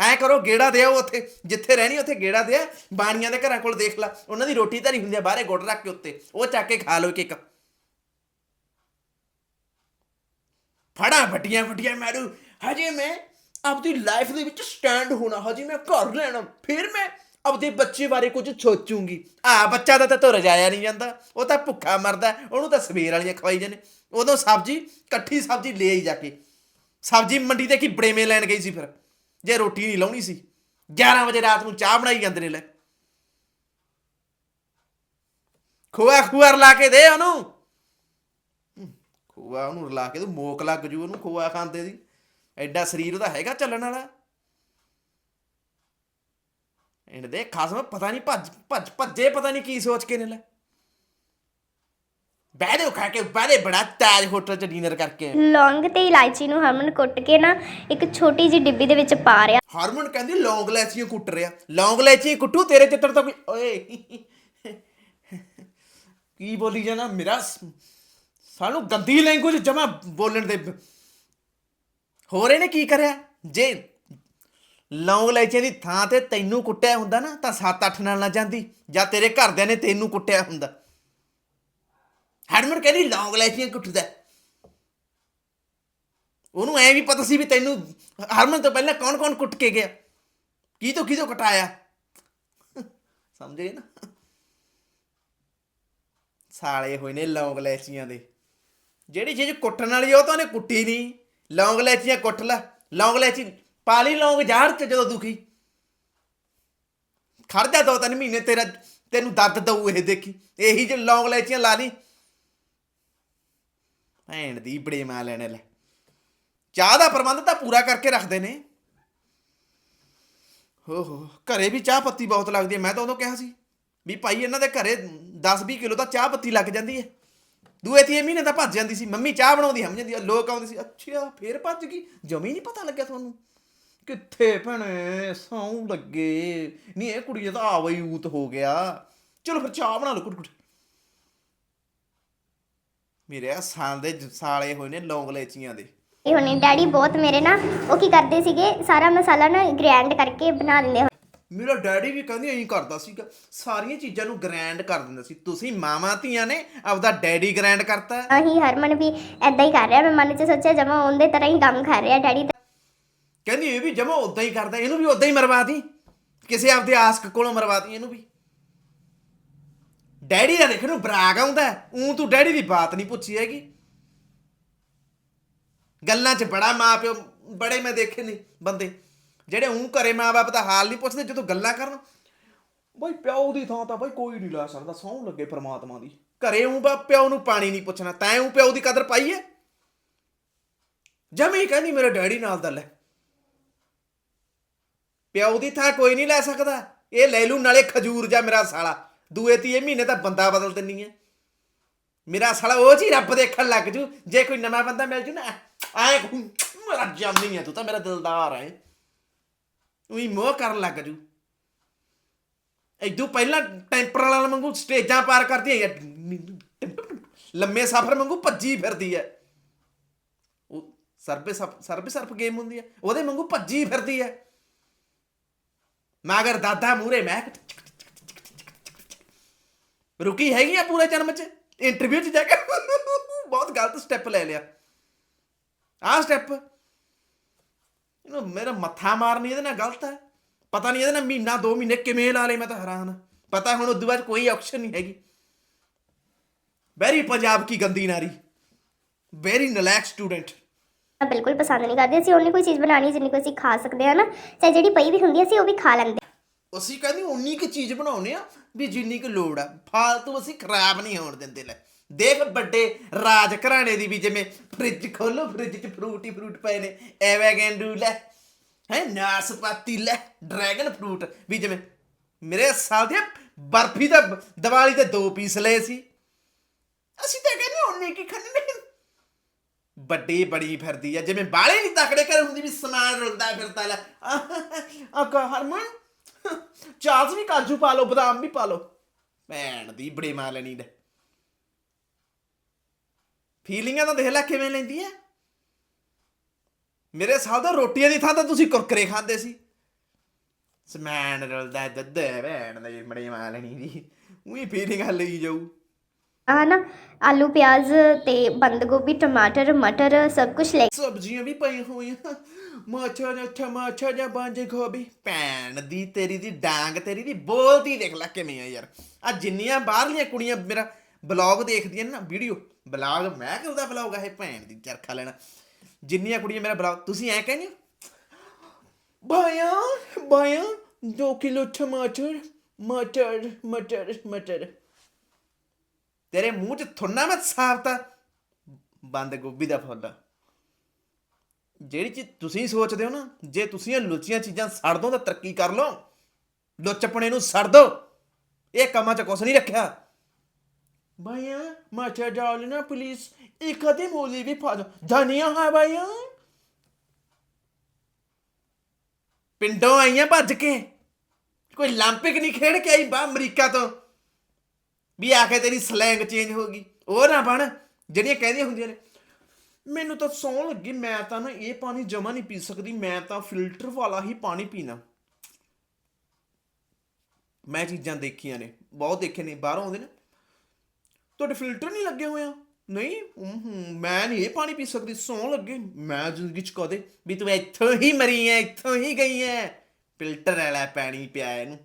ਐ ਕਰੋ, ਗੇੜਾ ਦਿਓ ਉੱਥੇ, ਜਿੱਥੇ ਰਹਿਣੀ ਉੱਥੇ ਗੇੜਾ ਦਿਆ ਬਾਣੀਆਂ ਦੇ ਘਰਾਂ ਕੋਲ ਦੇਖ ਲੈ, ਉਹਨਾਂ ਦੀ ਰੋਟੀ ਧਰੀ ਹੁੰਦੀ ਆ ਬਾਹਰੇ ਗੁੜ ਰੱਖ ਕੇ ਉੱਤੇ, ਉਹ ਚੱਕ ਕੇ ਖਾ ਲਓ ਇੱਕ ਇੱਕ। ਫੜਾ ਫਟੀਆਂ ਫਟੀਆਂ ਮਾਰੂ। ਹਜੇ ਮੈਂ ਆਪਦੀ ਲਾਈਫ ਦੇ ਵਿੱਚ ਸਟੈਂਡ ਹੋਣਾ, ਹਜੇ ਮੈਂ ਘਰ ਲੈਣਾ ਫਿਰ ਮੈਂ ਆਪਦੇ ਬੱਚੇ ਬਾਰੇ ਕੁਝ ਸੋਚੂੰਗੀ। ਆ ਬੱਚਾ ਦਾ ਤਾਂ ਤੁਰ ਜਾਇਆ ਨਹੀਂ ਜਾਂਦਾ, ਉਹ ਤਾਂ ਭੁੱਖਾ ਮਰਦਾ, ਉਹਨੂੰ ਤਾਂ ਸਵੇਰ ਵਾਲੀਆਂ ਖਵਾਈ ਜਾਂਦੇ। ਉਦੋਂ ਸਬਜ਼ੀ, ਇਕੱਠੀ ਸਬਜ਼ੀ ਲੈ ਆਈ ਜਾ ਕੇ। ਸਬਜ਼ੀ ਮੰਡੀ ਤੇ ਕੀ ਬੜੇਵੇਂ ਲੈਣ ਗਈ ਸੀ ਫਿਰ। ਜੇ ਰੋਟੀ ਨਹੀਂ ਲਾਉਣੀ ਸੀ 11 ਵਜੇ ਰਾਤ ਨੂੰ ਚਾਹ ਬਣਾਈ ਜਾਂਦੇ ਨੇ ਲੈ। ਖੋਆ ਖੁਆਰ ਲਾ ਕੇ ਦੇ ਉਹਨੂੰ। ਖੋਆ ਉਹਨੂੰ ਰਲਾ ਕੇ ਤੂੰ ਮੋਕ ਲੱਗ ਜੂ ਉਹਨੂੰ ਖੋਆ ਖਾਂਦੇ ਦੀ। ਐਡਾ ਸਰੀਰ ਉਹਦਾ ਹੈਗਾ ਚੱਲਣ ਵਾਲਾ। ਇਹਨੇ ਦੇ ਖਾਸ ਪਤਾ ਨਹੀਂ ਭੱਜ ਭੱਜ, ਭੱਜੇ, ਪਤਾ ਨਹੀਂ ਕੀ ਸੋਚ ਕੇ ਨੇ ਲੈ। ਬਹਿ ਜਾਓ ਖਾ ਕੇ ਬਾਰੇ ਬੜਾ ਤਾਜ ਹੋਟਲ ਚ ਡਿਨਰ ਕਰਕੇ। ਲੌਂਗ ਤੇ ਇਲਾਇਚੀ ਨੂੰ ਹਰਮਨ ਕੁੱਟ ਕੇ ਨਾ ਇੱਕ ਛੋਟੀ ਜਿਹੀ ਡਿੱਬੀ ਦੇ ਵਿੱਚ ਪਾ ਰਿਹਾ। ਹਰਮਨ ਕਹਿੰਦੀ ਲੌਂਗ ਲੈਚੀਆਂ ਕੁੱਟ ਰਿਆ ਲੌਂਗ ਲੈਚੀ ਕੁੱਟੂ ਤੇਰੇ ਚਿੱਤਰ ਤਾਂ ਕੋਈ ਓਏ। ਕੀ ਬੋਲੀ ਜਾਣਾ? ਮੇਰਾ ਸਾਨੂੰ ਗੰਦੀ ਲੈਂਗੁਏਜ ਜਮਾ ਬੋਲਣ ਦੇ ਹੋਰ ਇਹਨੇ ਕੀ ਕਰਿਆ? ਜੇ ਲੌਂਗ ਲੈਚੀਆਂ ਦੀ ਥਾਂ ਤੇ ਤੈਨੂੰ ਕੁੱਟਿਆ ਹੁੰਦਾ ਨਾ ਤਾਂ 7-8 ਨਾਲ ਨਾ ਜਾਂਦੀ ਜਾਂ ਤੇਰੇ ਘਰਦਿਆਂ ਨੇ ਤੈਨੂੰ ਕੁੱਟਿਆ ਹੁੰਦਾ। ਹਰਮਨ ਕਹਿੰਦੀ, ਲੌਂਗ ਲੈਚੀਆਂ ਕੁੱਟਦਾ ਉਹਨੂੰ ਐ ਵੀ ਪਤਾ ਸੀ ਵੀ ਤੈਨੂੰ ਹਰਮਨ ਤੋਂ ਪਹਿਲਾਂ ਕੌਣ ਕੌਣ ਕੁੱਟ ਕੇ ਗਿਆ। ਕੀ ਤੋਂ ਕੀ ਤੋਂ ਕਟਾਇਆ। ਸਮਝ ਗਏ ਨਾ? ਸਾਲੇ ਹੋਏ ਨੇ ਲੌਂਗ ਲੈਚੀਆਂ ਦੇ। ਜਿਹੜੀ ਚੀਜ਼ ਕੁੱਟਣ ਵਾਲੀ ਉਹ ਤਾਂ ਉਹਨੇ ਕੁੱਟੀ ਨਹੀਂ। ਲੌਂਗ ਲੈਚੀਆਂ ਕੁੱਟ ਲੈ। ਲੌਂਗ ਲੈਚੀ ਪਾ ਲਈ ਲੌਂਗ ਜ਼ਾਹਰ ਚ ਜਦੋਂ ਦੁਖੀ। ਖੜ ਜਾ ਦੋ ਤਿੰਨ ਮਹੀਨੇ, ਤੇਰਾ ਤੈਨੂੰ ਦੱਦ ਦਊ ਇਹ ਦੇਖੀ। ਇਹੀ ਜੇ ਲੌਂਗ ਲੈਚੀਆਂ ਲਾ ਲਈ। ਭੈਣ ਦੀ ਬੜੇ ਮਾਂ ਲੈਣੇ ਲੈ ਚਾਹ ਦਾ ਪ੍ਰਬੰਧ ਤਾਂ ਪੂਰਾ ਕਰਕੇ ਰੱਖਦੇ ਨੇ। ਹੋ ਹੋ ਘਰੇ ਵੀ ਚਾਹ ਪੱਤੀ ਬਹੁਤ ਲੱਗਦੀ ਹੈ ਮੈਂ ਤਾਂ ਉਦੋਂ ਕਿਹਾ ਸੀ ਵੀ ਭਾਈ ਇਹਨਾਂ ਦੇ ਘਰੇ 10-20 ਕਿਲੋ ਤਾਂ ਚਾਹ ਪੱਤੀ ਲੱਗ ਜਾਂਦੀ ਹੈ ਦੂਏ ਤੀਏ ਮਹੀਨੇ ਤਾਂ ਭੱਜ ਜਾਂਦੀ ਸੀ, ਮੰਮੀ ਚਾਹ ਬਣਾਉਂਦੀ ਹਮ ਜਾਂਦੀ ਆ। ਲੋਕ ਆਉਂਦੇ ਸੀ ਅੱਛਾ ਫੇਰ ਭੱਜ ਗਈ, ਜਮੀ ਨਹੀਂ ਪਤਾ ਲੱਗਿਆ ਤੁਹਾਨੂੰ। ਕਿੱਥੇ ਭੈਣੇ, ਸੌਂ ਲੱਗੇ ਨਹੀਂ ਇਹ ਕੁੜੀ ਤਾਂ ਆਵਾ ਊਤ ਹੋ ਗਿਆ। ਚਲੋ ਫਿਰ ਚਾਹ ਬਣਾ ਲਓ ਕੁਟ ਕੁਟ ਮੇਰੇ ਸਾਲ ਦੇ ਸਾਲੇ ਹੋਏ ਨੇ ਲੌਂਗ ਲੈਚੀਆਂ ਦੇ। ਇਹ ਹੁਣੇ ਡੈਡੀ ਬਹੁਤ ਮੇਰੇ ਨਾ ਉਹ ਕੀ ਕਰਦੇ ਸੀਗੇ ਸਾਰਾ ਮਸਾਲਾ ਨਾ ਗ੍ਰੈਂਡ ਕਰਕੇ ਬਣਾ ਦਿੰਦੇ ਮੇਰਾ ਡੈਡੀ ਵੀ ਕਹਿੰਦੀ ਐਂ ਕਰਦਾ ਸੀਗਾ ਸਾਰੀਆਂ ਚੀਜ਼ਾਂ ਨੂੰ ਗ੍ਰੈਂਡ ਕਰ ਦਿੰਦਾ ਸੀ। ਤੁਸੀਂ ਮਾਵਾਂ ਧੀਆਂ ਨੇ ਆਪਦਾ ਡੈਡੀ ਗ੍ਰੈਂਡ ਕਰਤਾ। ਆਹੀ ਹਰਮਨ ਵੀ ਐਦਾਂ ਹੀ ਕਰ ਰਿਹਾ ਮੈਂ ਮਨ 'ਚ ਸੋਚਿਆ ਜਮਾ ਉਹਦੇ ਤਰ੍ਹਾਂ ਹੀ ਕੰਮ ਕਰ ਰਿਹਾ ਡੈਡੀ ਤਾਂ। ਕਹਿੰਦੀ ਇਹ ਵੀ ਜਮਾ ਉਦਾਂ ਹੀ ਕਰਦਾ ਇਹਨੂੰ ਵੀ ਉਦਾਂ ਹੀ ਮਰਵਾਤੀ ਕਿਸੇ ਆਪਦੇ ਆਸਕ ਕੋਲੋਂ ਮਰਵਾਤੀ ਇਹਨੂੰ ਵੀ। ਡੈਡੀ ਦਾ ਦੇਖਣ ਨੂੰ ਬਰਾਗ ਆਉਂਦਾ ਉਂ ਤੂੰ ਡੈਡੀ ਦੀ ਬਾਤ ਨਹੀਂ ਪੁੱਛੀ ਹੈਗੀ। ਗੱਲਾਂ 'ਚ ਬੜਾ ਮਾਂ ਪਿਓ ਬੜੇ ਮੈਂ ਦੇਖੇ ਨੇ ਬੰਦੇ। ਜਿਹੜੇ ਉਂ ਘਰੇ ਮਾਂ-ਬਾਪ ਦਾ ਹਾਲ ਨਹੀਂ ਪੁੱਛਦੇ, ਜਦੋਂ ਗੱਲਾਂ ਕਰਨ। ਬਈ ਪਿਓ ਦੀ ਥਾਂ ਤਾਂ ਬਈ ਕੋਈ ਨਹੀਂ ਲੈ ਸਕਦਾ ਸੌਂ ਲੱਗੇ ਪ੍ਰਮਾਤਮਾ ਦੀ। ਘਰੇ ਉਂ ਬਾ ਪਿਓ ਨੂੰ ਪਾਣੀ ਨਹੀਂ ਪੁੱਛਣਾ, ਤੈਂ ਉਂ ਪਿਓ ਦੀ ਕਦਰ ਪਾਈ ਹੈ? ਜਮੀ ਕਹਿੰਦੀ ਮੇਰੇ ਡੈਡੀ ਨਾਲ ਦਾ ਲੈ। ਪਿਓ ਦੀ ਥਾਂ ਕੋਈ ਨਹੀਂ ਲੈ ਸਕਦਾ। ਇਹ ਲੈ ਲੂ, ਨਾਲੇ ਖਜੂਰ ਜਾ ਮੇਰਾ ਸਾਲਾ। ਦੂਏ ਤੀਏ ਮਹੀਨੇ ਤਾਂ ਬੰਦਾ ਬਦਲ ਦਿੰਨੀ ਹੈ ਮੇਰਾ ਸਾਲਾ ਉਹ ਜੀ ਰੱਬ ਦੇਖਣ ਲੱਗ ਜੂ, ਜੇ ਕੋਈ ਨਵਾਂ ਬੰਦਾ ਮਿਲ ਜੂ ਨਾ, ਆਏ ਮੇਰਾ ਜਾਨੀ ਹੈ ਤੂੰ ਤਾਂ, ਮੇਰਾ ਦਿਲਦਾਰ ਹੈ ਉਹੀ ਮੋਹ ਕਰਨ ਲੱਗ ਜੂ। ਇਦੋਂ ਪਹਿਲਾਂ ਟੈਂਪਰ ਵਾਲਾ ਵਾਂਗੂ ਸਟੇਜਾਂ ਪਾਰ ਕਰਦੀ ਹੈ ਲੰਮੇ ਸਫ਼ਰ ਵਾਂਗੂ ਭੱਜੀ ਫਿਰਦੀ ਹੈ ਉਹ ਸਰਬੇ ਸਪ ਸਰਬੇ ਸਰਪ ਗੇਮ ਹੁੰਦੀ ਹੈ ਉਹਦੇ ਵਾਂਗੂ ਭੱਜੀ ਫਿਰਦੀ ਹੈ ਮਗਰ ਦਾਦਾ ਮੂਰੇ ਮੈਂ ਰੁਕੀ ਹੈਗੀ ਆ ਪੂਰੇ ਜਨਮ ਚ? ਇੰਟਰਵਿਊ ਚ ਜਾ ਕੇ। ਬਹੁਤ ਗਲਤ ਸਟੈਪ ਲੈ ਲਿਆ। ਆਹ ਸਟੈਪ ਇਹਨੂੰ ਮੇਰਾ ਮੱਥਾ ਮਾਰਨੀ ਇਹਦੇ ਨਾਲ ਗਲਤ ਹੈ। ਪਤਾ ਨਹੀਂ ਇਹਦੇ ਨਾਲ ਮਹੀਨਾ ਦੋ ਮਹੀਨੇ ਕਿਵੇਂ ਲਾ ਲਏ ਮੈਂ ਤਾਂ ਹੈਰਾਨ ਪਤਾ ਹੁਣ ਉਦੋਂ ਬਾਅਦ ਕੋਈ ਆਪਸ਼ਨ ਨਹੀਂ ਹੈਗੀ। ਵੈਰੀ ਪੰਜਾਬ ਕੀ ਗੰਦੀ ਨਾਰੀ। ਵੈਰੀ ਨਲੈਕ ਸਟੂਡੈਂਟ ਬਿਲਕੁਲ ਪਸੰਦ ਨਹੀਂ ਕਰਦੇ। ਅਸੀਂ ਉਹਨੀ ਕੋਈ ਚੀਜ਼ ਬਣਾਣੀ ਜਿੰਨੀ ਕੋਈ ਅਸੀਂ ਖਾ ਸਕਦੇ ਹਾਂ ਨਾ। ਚਾਹੇ ਜਿਹੜੀ ਪਈ ਵੀ ਹੁੰਦੀ ਆ, ਅਸੀਂ ਉਹ ਵੀ ਖਾ ਲੈਂਦੇ ਅਸੀਂ ਕਹਿੰਦੇ ਉਨੀ ਕੁ ਚੀਜ਼ ਬਣਾਉਨੇ ਆ ਵੀ ਜਿੰਨੀ ਕੁ ਲੋੜ ਆ ਫਾਲਤੂ ਅਸੀਂ ਖਰਾਬ ਨਹੀਂ ਹੋਣ ਦਿੰਦੇ ਲੈ ਦੇਖ ਵੱਡੇ ਰਾਜ ਘਰਾਣੇ ਦੀ ਵੀ ਜਿਵੇਂ ਫ੍ਰਿਜ ਖੋਲੋ ਫ੍ਰਿਜ 'ਚ ਫਰੂਟ ਹੀ ਫਰੂਟ ਪਏ ਨੇ ਐਵੇਗੈਂਡੂ ਲੈ ਹੈ ਨਾਸਪਾਤੀ ਲੈ ਡਰੈਗਨ ਫਰੂਟ ਵੀ ਜਿਵੇਂ ਮੇਰੇ ਸਾਲ ਦੀ ਬਰਫੀ ਦਾ ਦੀਵਾਲੀ ਤੇ ਦੋ ਪੀਸ ਲਏ ਸੀ ਅਸੀਂ ਤਾਂ ਕਹਿੰਦੇ ਉਨੀ ਕੀ ਖੰਨੇ ਵੱਡੀ ਬੜੀ ਫਿਰਦੀ ਆ ਜਿਵੇਂ ਬਾਲੇ ਨਹੀਂ ਤਕੜੇ ਕਰ ਹੁੰਦੀ ਵੀ ਸਮਾਨ ਰੁਲਦਾ ਫਿਰਦਾ ਲੈ ਆ ਕਾ ਹਰਮਨ ਚਾਸ ਵੀ ਕਾਜੂ ਪਾ ਲਓ, ਬਦਾਮ ਵੀ ਪਾ ਲਓ। ਭੈਣ ਦੀ ਬੜੇ ਮਾਰ ਲੈਣੀ ਦੇ। ਫੀਲਿੰਗਾਂ ਤਾਂ ਦੇਖ ਲੈ ਕਿਵੇਂ ਲੈਂਦੀ ਐ। ਮੇਰੇ ਸਾਹ ਦਾ ਰੋਟੀਆਂ ਦੀ ਥਾਂ ਤਾਂ ਤੁਸੀਂ ਕੁਰਕਰੇ ਖਾਂਦੇ ਸੀ। ਸਮੈਣ ਰਲਦਾ ਦੁੱਧ ਭੈਣ ਦੀ ਬੜੇ ਮਾਰ ਲੈਣੀ ਦੀ। ਉਹੀ ਫੀਲਿੰਗਾਂ ਲਈ ਜਾਊ। ਆ ਆਲੂ, ਪਿਆਜ਼ ਤੇ ਬੰਦ ਗੋਭੀ, ਟਮਾਟਰ, ਮਟਰ, ਸਭ ਕੁਝ ਲੈ ਸਬਜ਼ੀਆਂ ਵੀ ਪਈਆਂ ਹੋਈਆਂ। ਮਾਛਾ ਜਾਂ ਟਮਾਟਰ ਜਾਂ ਬਾਂਝੇ ਗੋਭੀ। ਭੈਣ ਦੀ ਤੇਰੀ ਦੀ ਡਾਂਗ, ਤੇਰੀ ਦੀ ਬੋਲਦੀ ਦੇਖ ਲੈ ਕਿਵੇਂ ਆ ਯਾਰ। ਆ ਜਿੰਨੀਆਂ ਬਾਹਰਲੀਆਂ ਕੁੜੀਆਂ ਮੇਰਾ ਬਲੌਗ ਦੇਖਦੀਆਂ ਨੇ ਨਾ, ਵੀਡੀਓ, ਬਲੌਗ, ਮੈਂ ਕਿਉਂ ਬਲੌਗ ਆ ਇਹ ਭੈਣ ਦੀ ਚਰਖਾ ਲੈਣਾ। ਜਿੰਨੀਆਂ ਕੁੜੀਆਂ ਮੇਰਾ ਬਲੌਗ, ਤੁਸੀਂ ਐ ਕਹਿੰਦੇ ਹੋ, ਬਾਇਆ ਬਾਇਆ 2 ਕਿਲੋ ਟਮਾਟਰ ਮਟਰ ਮਟਰ ਮਟਰ ਤੇਰੇ ਮੂੰਹ 'ਚ ਥੁੰਨਾ ਮੈਂ ਸਾਫਤਾ ਬੰਦ ਗੋਭੀ ਦਾ ਫੁੱਲ। ਜਿਹੜੀ ਚੀਜ਼ ਤੁਸੀਂ ਸੋਚਦੇ ਹੋ ਨਾ, ਜੇ ਤੁਸੀਂ ਇਹ ਲੁੱਚੀਆਂ ਚੀਜ਼ਾਂ ਸੜ ਦੋ ਤਾਂ ਤਰੱਕੀ ਕਰ ਲਓ। ਲੁੱਚਪਣੇ ਨੂੰ ਸੜ ਦੋ। ਇਹ ਕੰਮਾਂ 'ਚ ਕੁਛ ਨਹੀਂ ਰੱਖਿਆ। ਭਾਈਆ ਮਾਚਾ ਜਾਲ ਨਾ ਪੁਲਿਸ ਇੱਕ ਅਦੇ ਮੋਲੀ ਵੀ ਫਾਜ ਜਾਨੀਆਂ ਹੈ ਭਾਈਆ। ਪਿੰਡੋਂ ਆਈਆਂ ਭੱਜ ਕੇ। ਕੋਈ 올림픽 ਨਹੀਂ ਖੇਡ ਕੇ ਆਈ ਬਾ ਅਮਰੀਕਾ ਤੋਂ। ਵੀ ਆ ਕੇ ਤੇਰੀ ਸਲੈਂਗ ਚੇਂਜ ਹੋ ਗਈ। ਉਹ ਨਾ ਬਣ, ਜਿਹੜੀਆਂ ਕਹਿੰਦੀਆਂ ਹੁੰਦੀਆਂ ਨੇ। ਮੈਨੂੰ ਤਾਂ ਸੌਂ ਲੱਗੀ, ਮੈਂ ਤਾਂ ਨਾ ਇਹ ਪਾਣੀ ਜਮਾ ਨਹੀਂ ਪੀ ਸਕਦੀ, ਮੈਂ ਤਾਂ ਫਿਲਟਰ ਵਾਲਾ ਹੀ ਪਾਣੀ ਪੀਣਾ। ਮੈਂ ਚੀਜ਼ਾਂ ਦੇਖੀਆਂ ਨੇ, ਬਹੁਤ ਦੇਖੇ ਨੇ, ਬਾਹਰੋਂ ਆਉਂਦੇ ਨੇ। ਤੁਹਾਡੇ ਫਿਲਟਰ ਨਹੀਂ ਲੱਗੇ ਹੋਏ ਆ? ਨਹੀਂ ਮੈਂ ਨਹੀਂ ਇਹ ਪਾਣੀ ਪੀ ਸਕਦੀ ਸੌਂ ਲੱਗੇ। ਮੈਂ ਜ਼ਿੰਦਗੀ ਚ ਕਦੇ ਵੀ ਤੂੰ ਇੱਥੋਂ ਹੀ ਮਰੀ ਐ, ਇੱਥੋਂ ਹੀ ਗਈ ਐ। ਫਿਲਟਰ ਵਾਲਾ ਪਾਣੀ ਪਿਆ ਇਹਨੂੰ।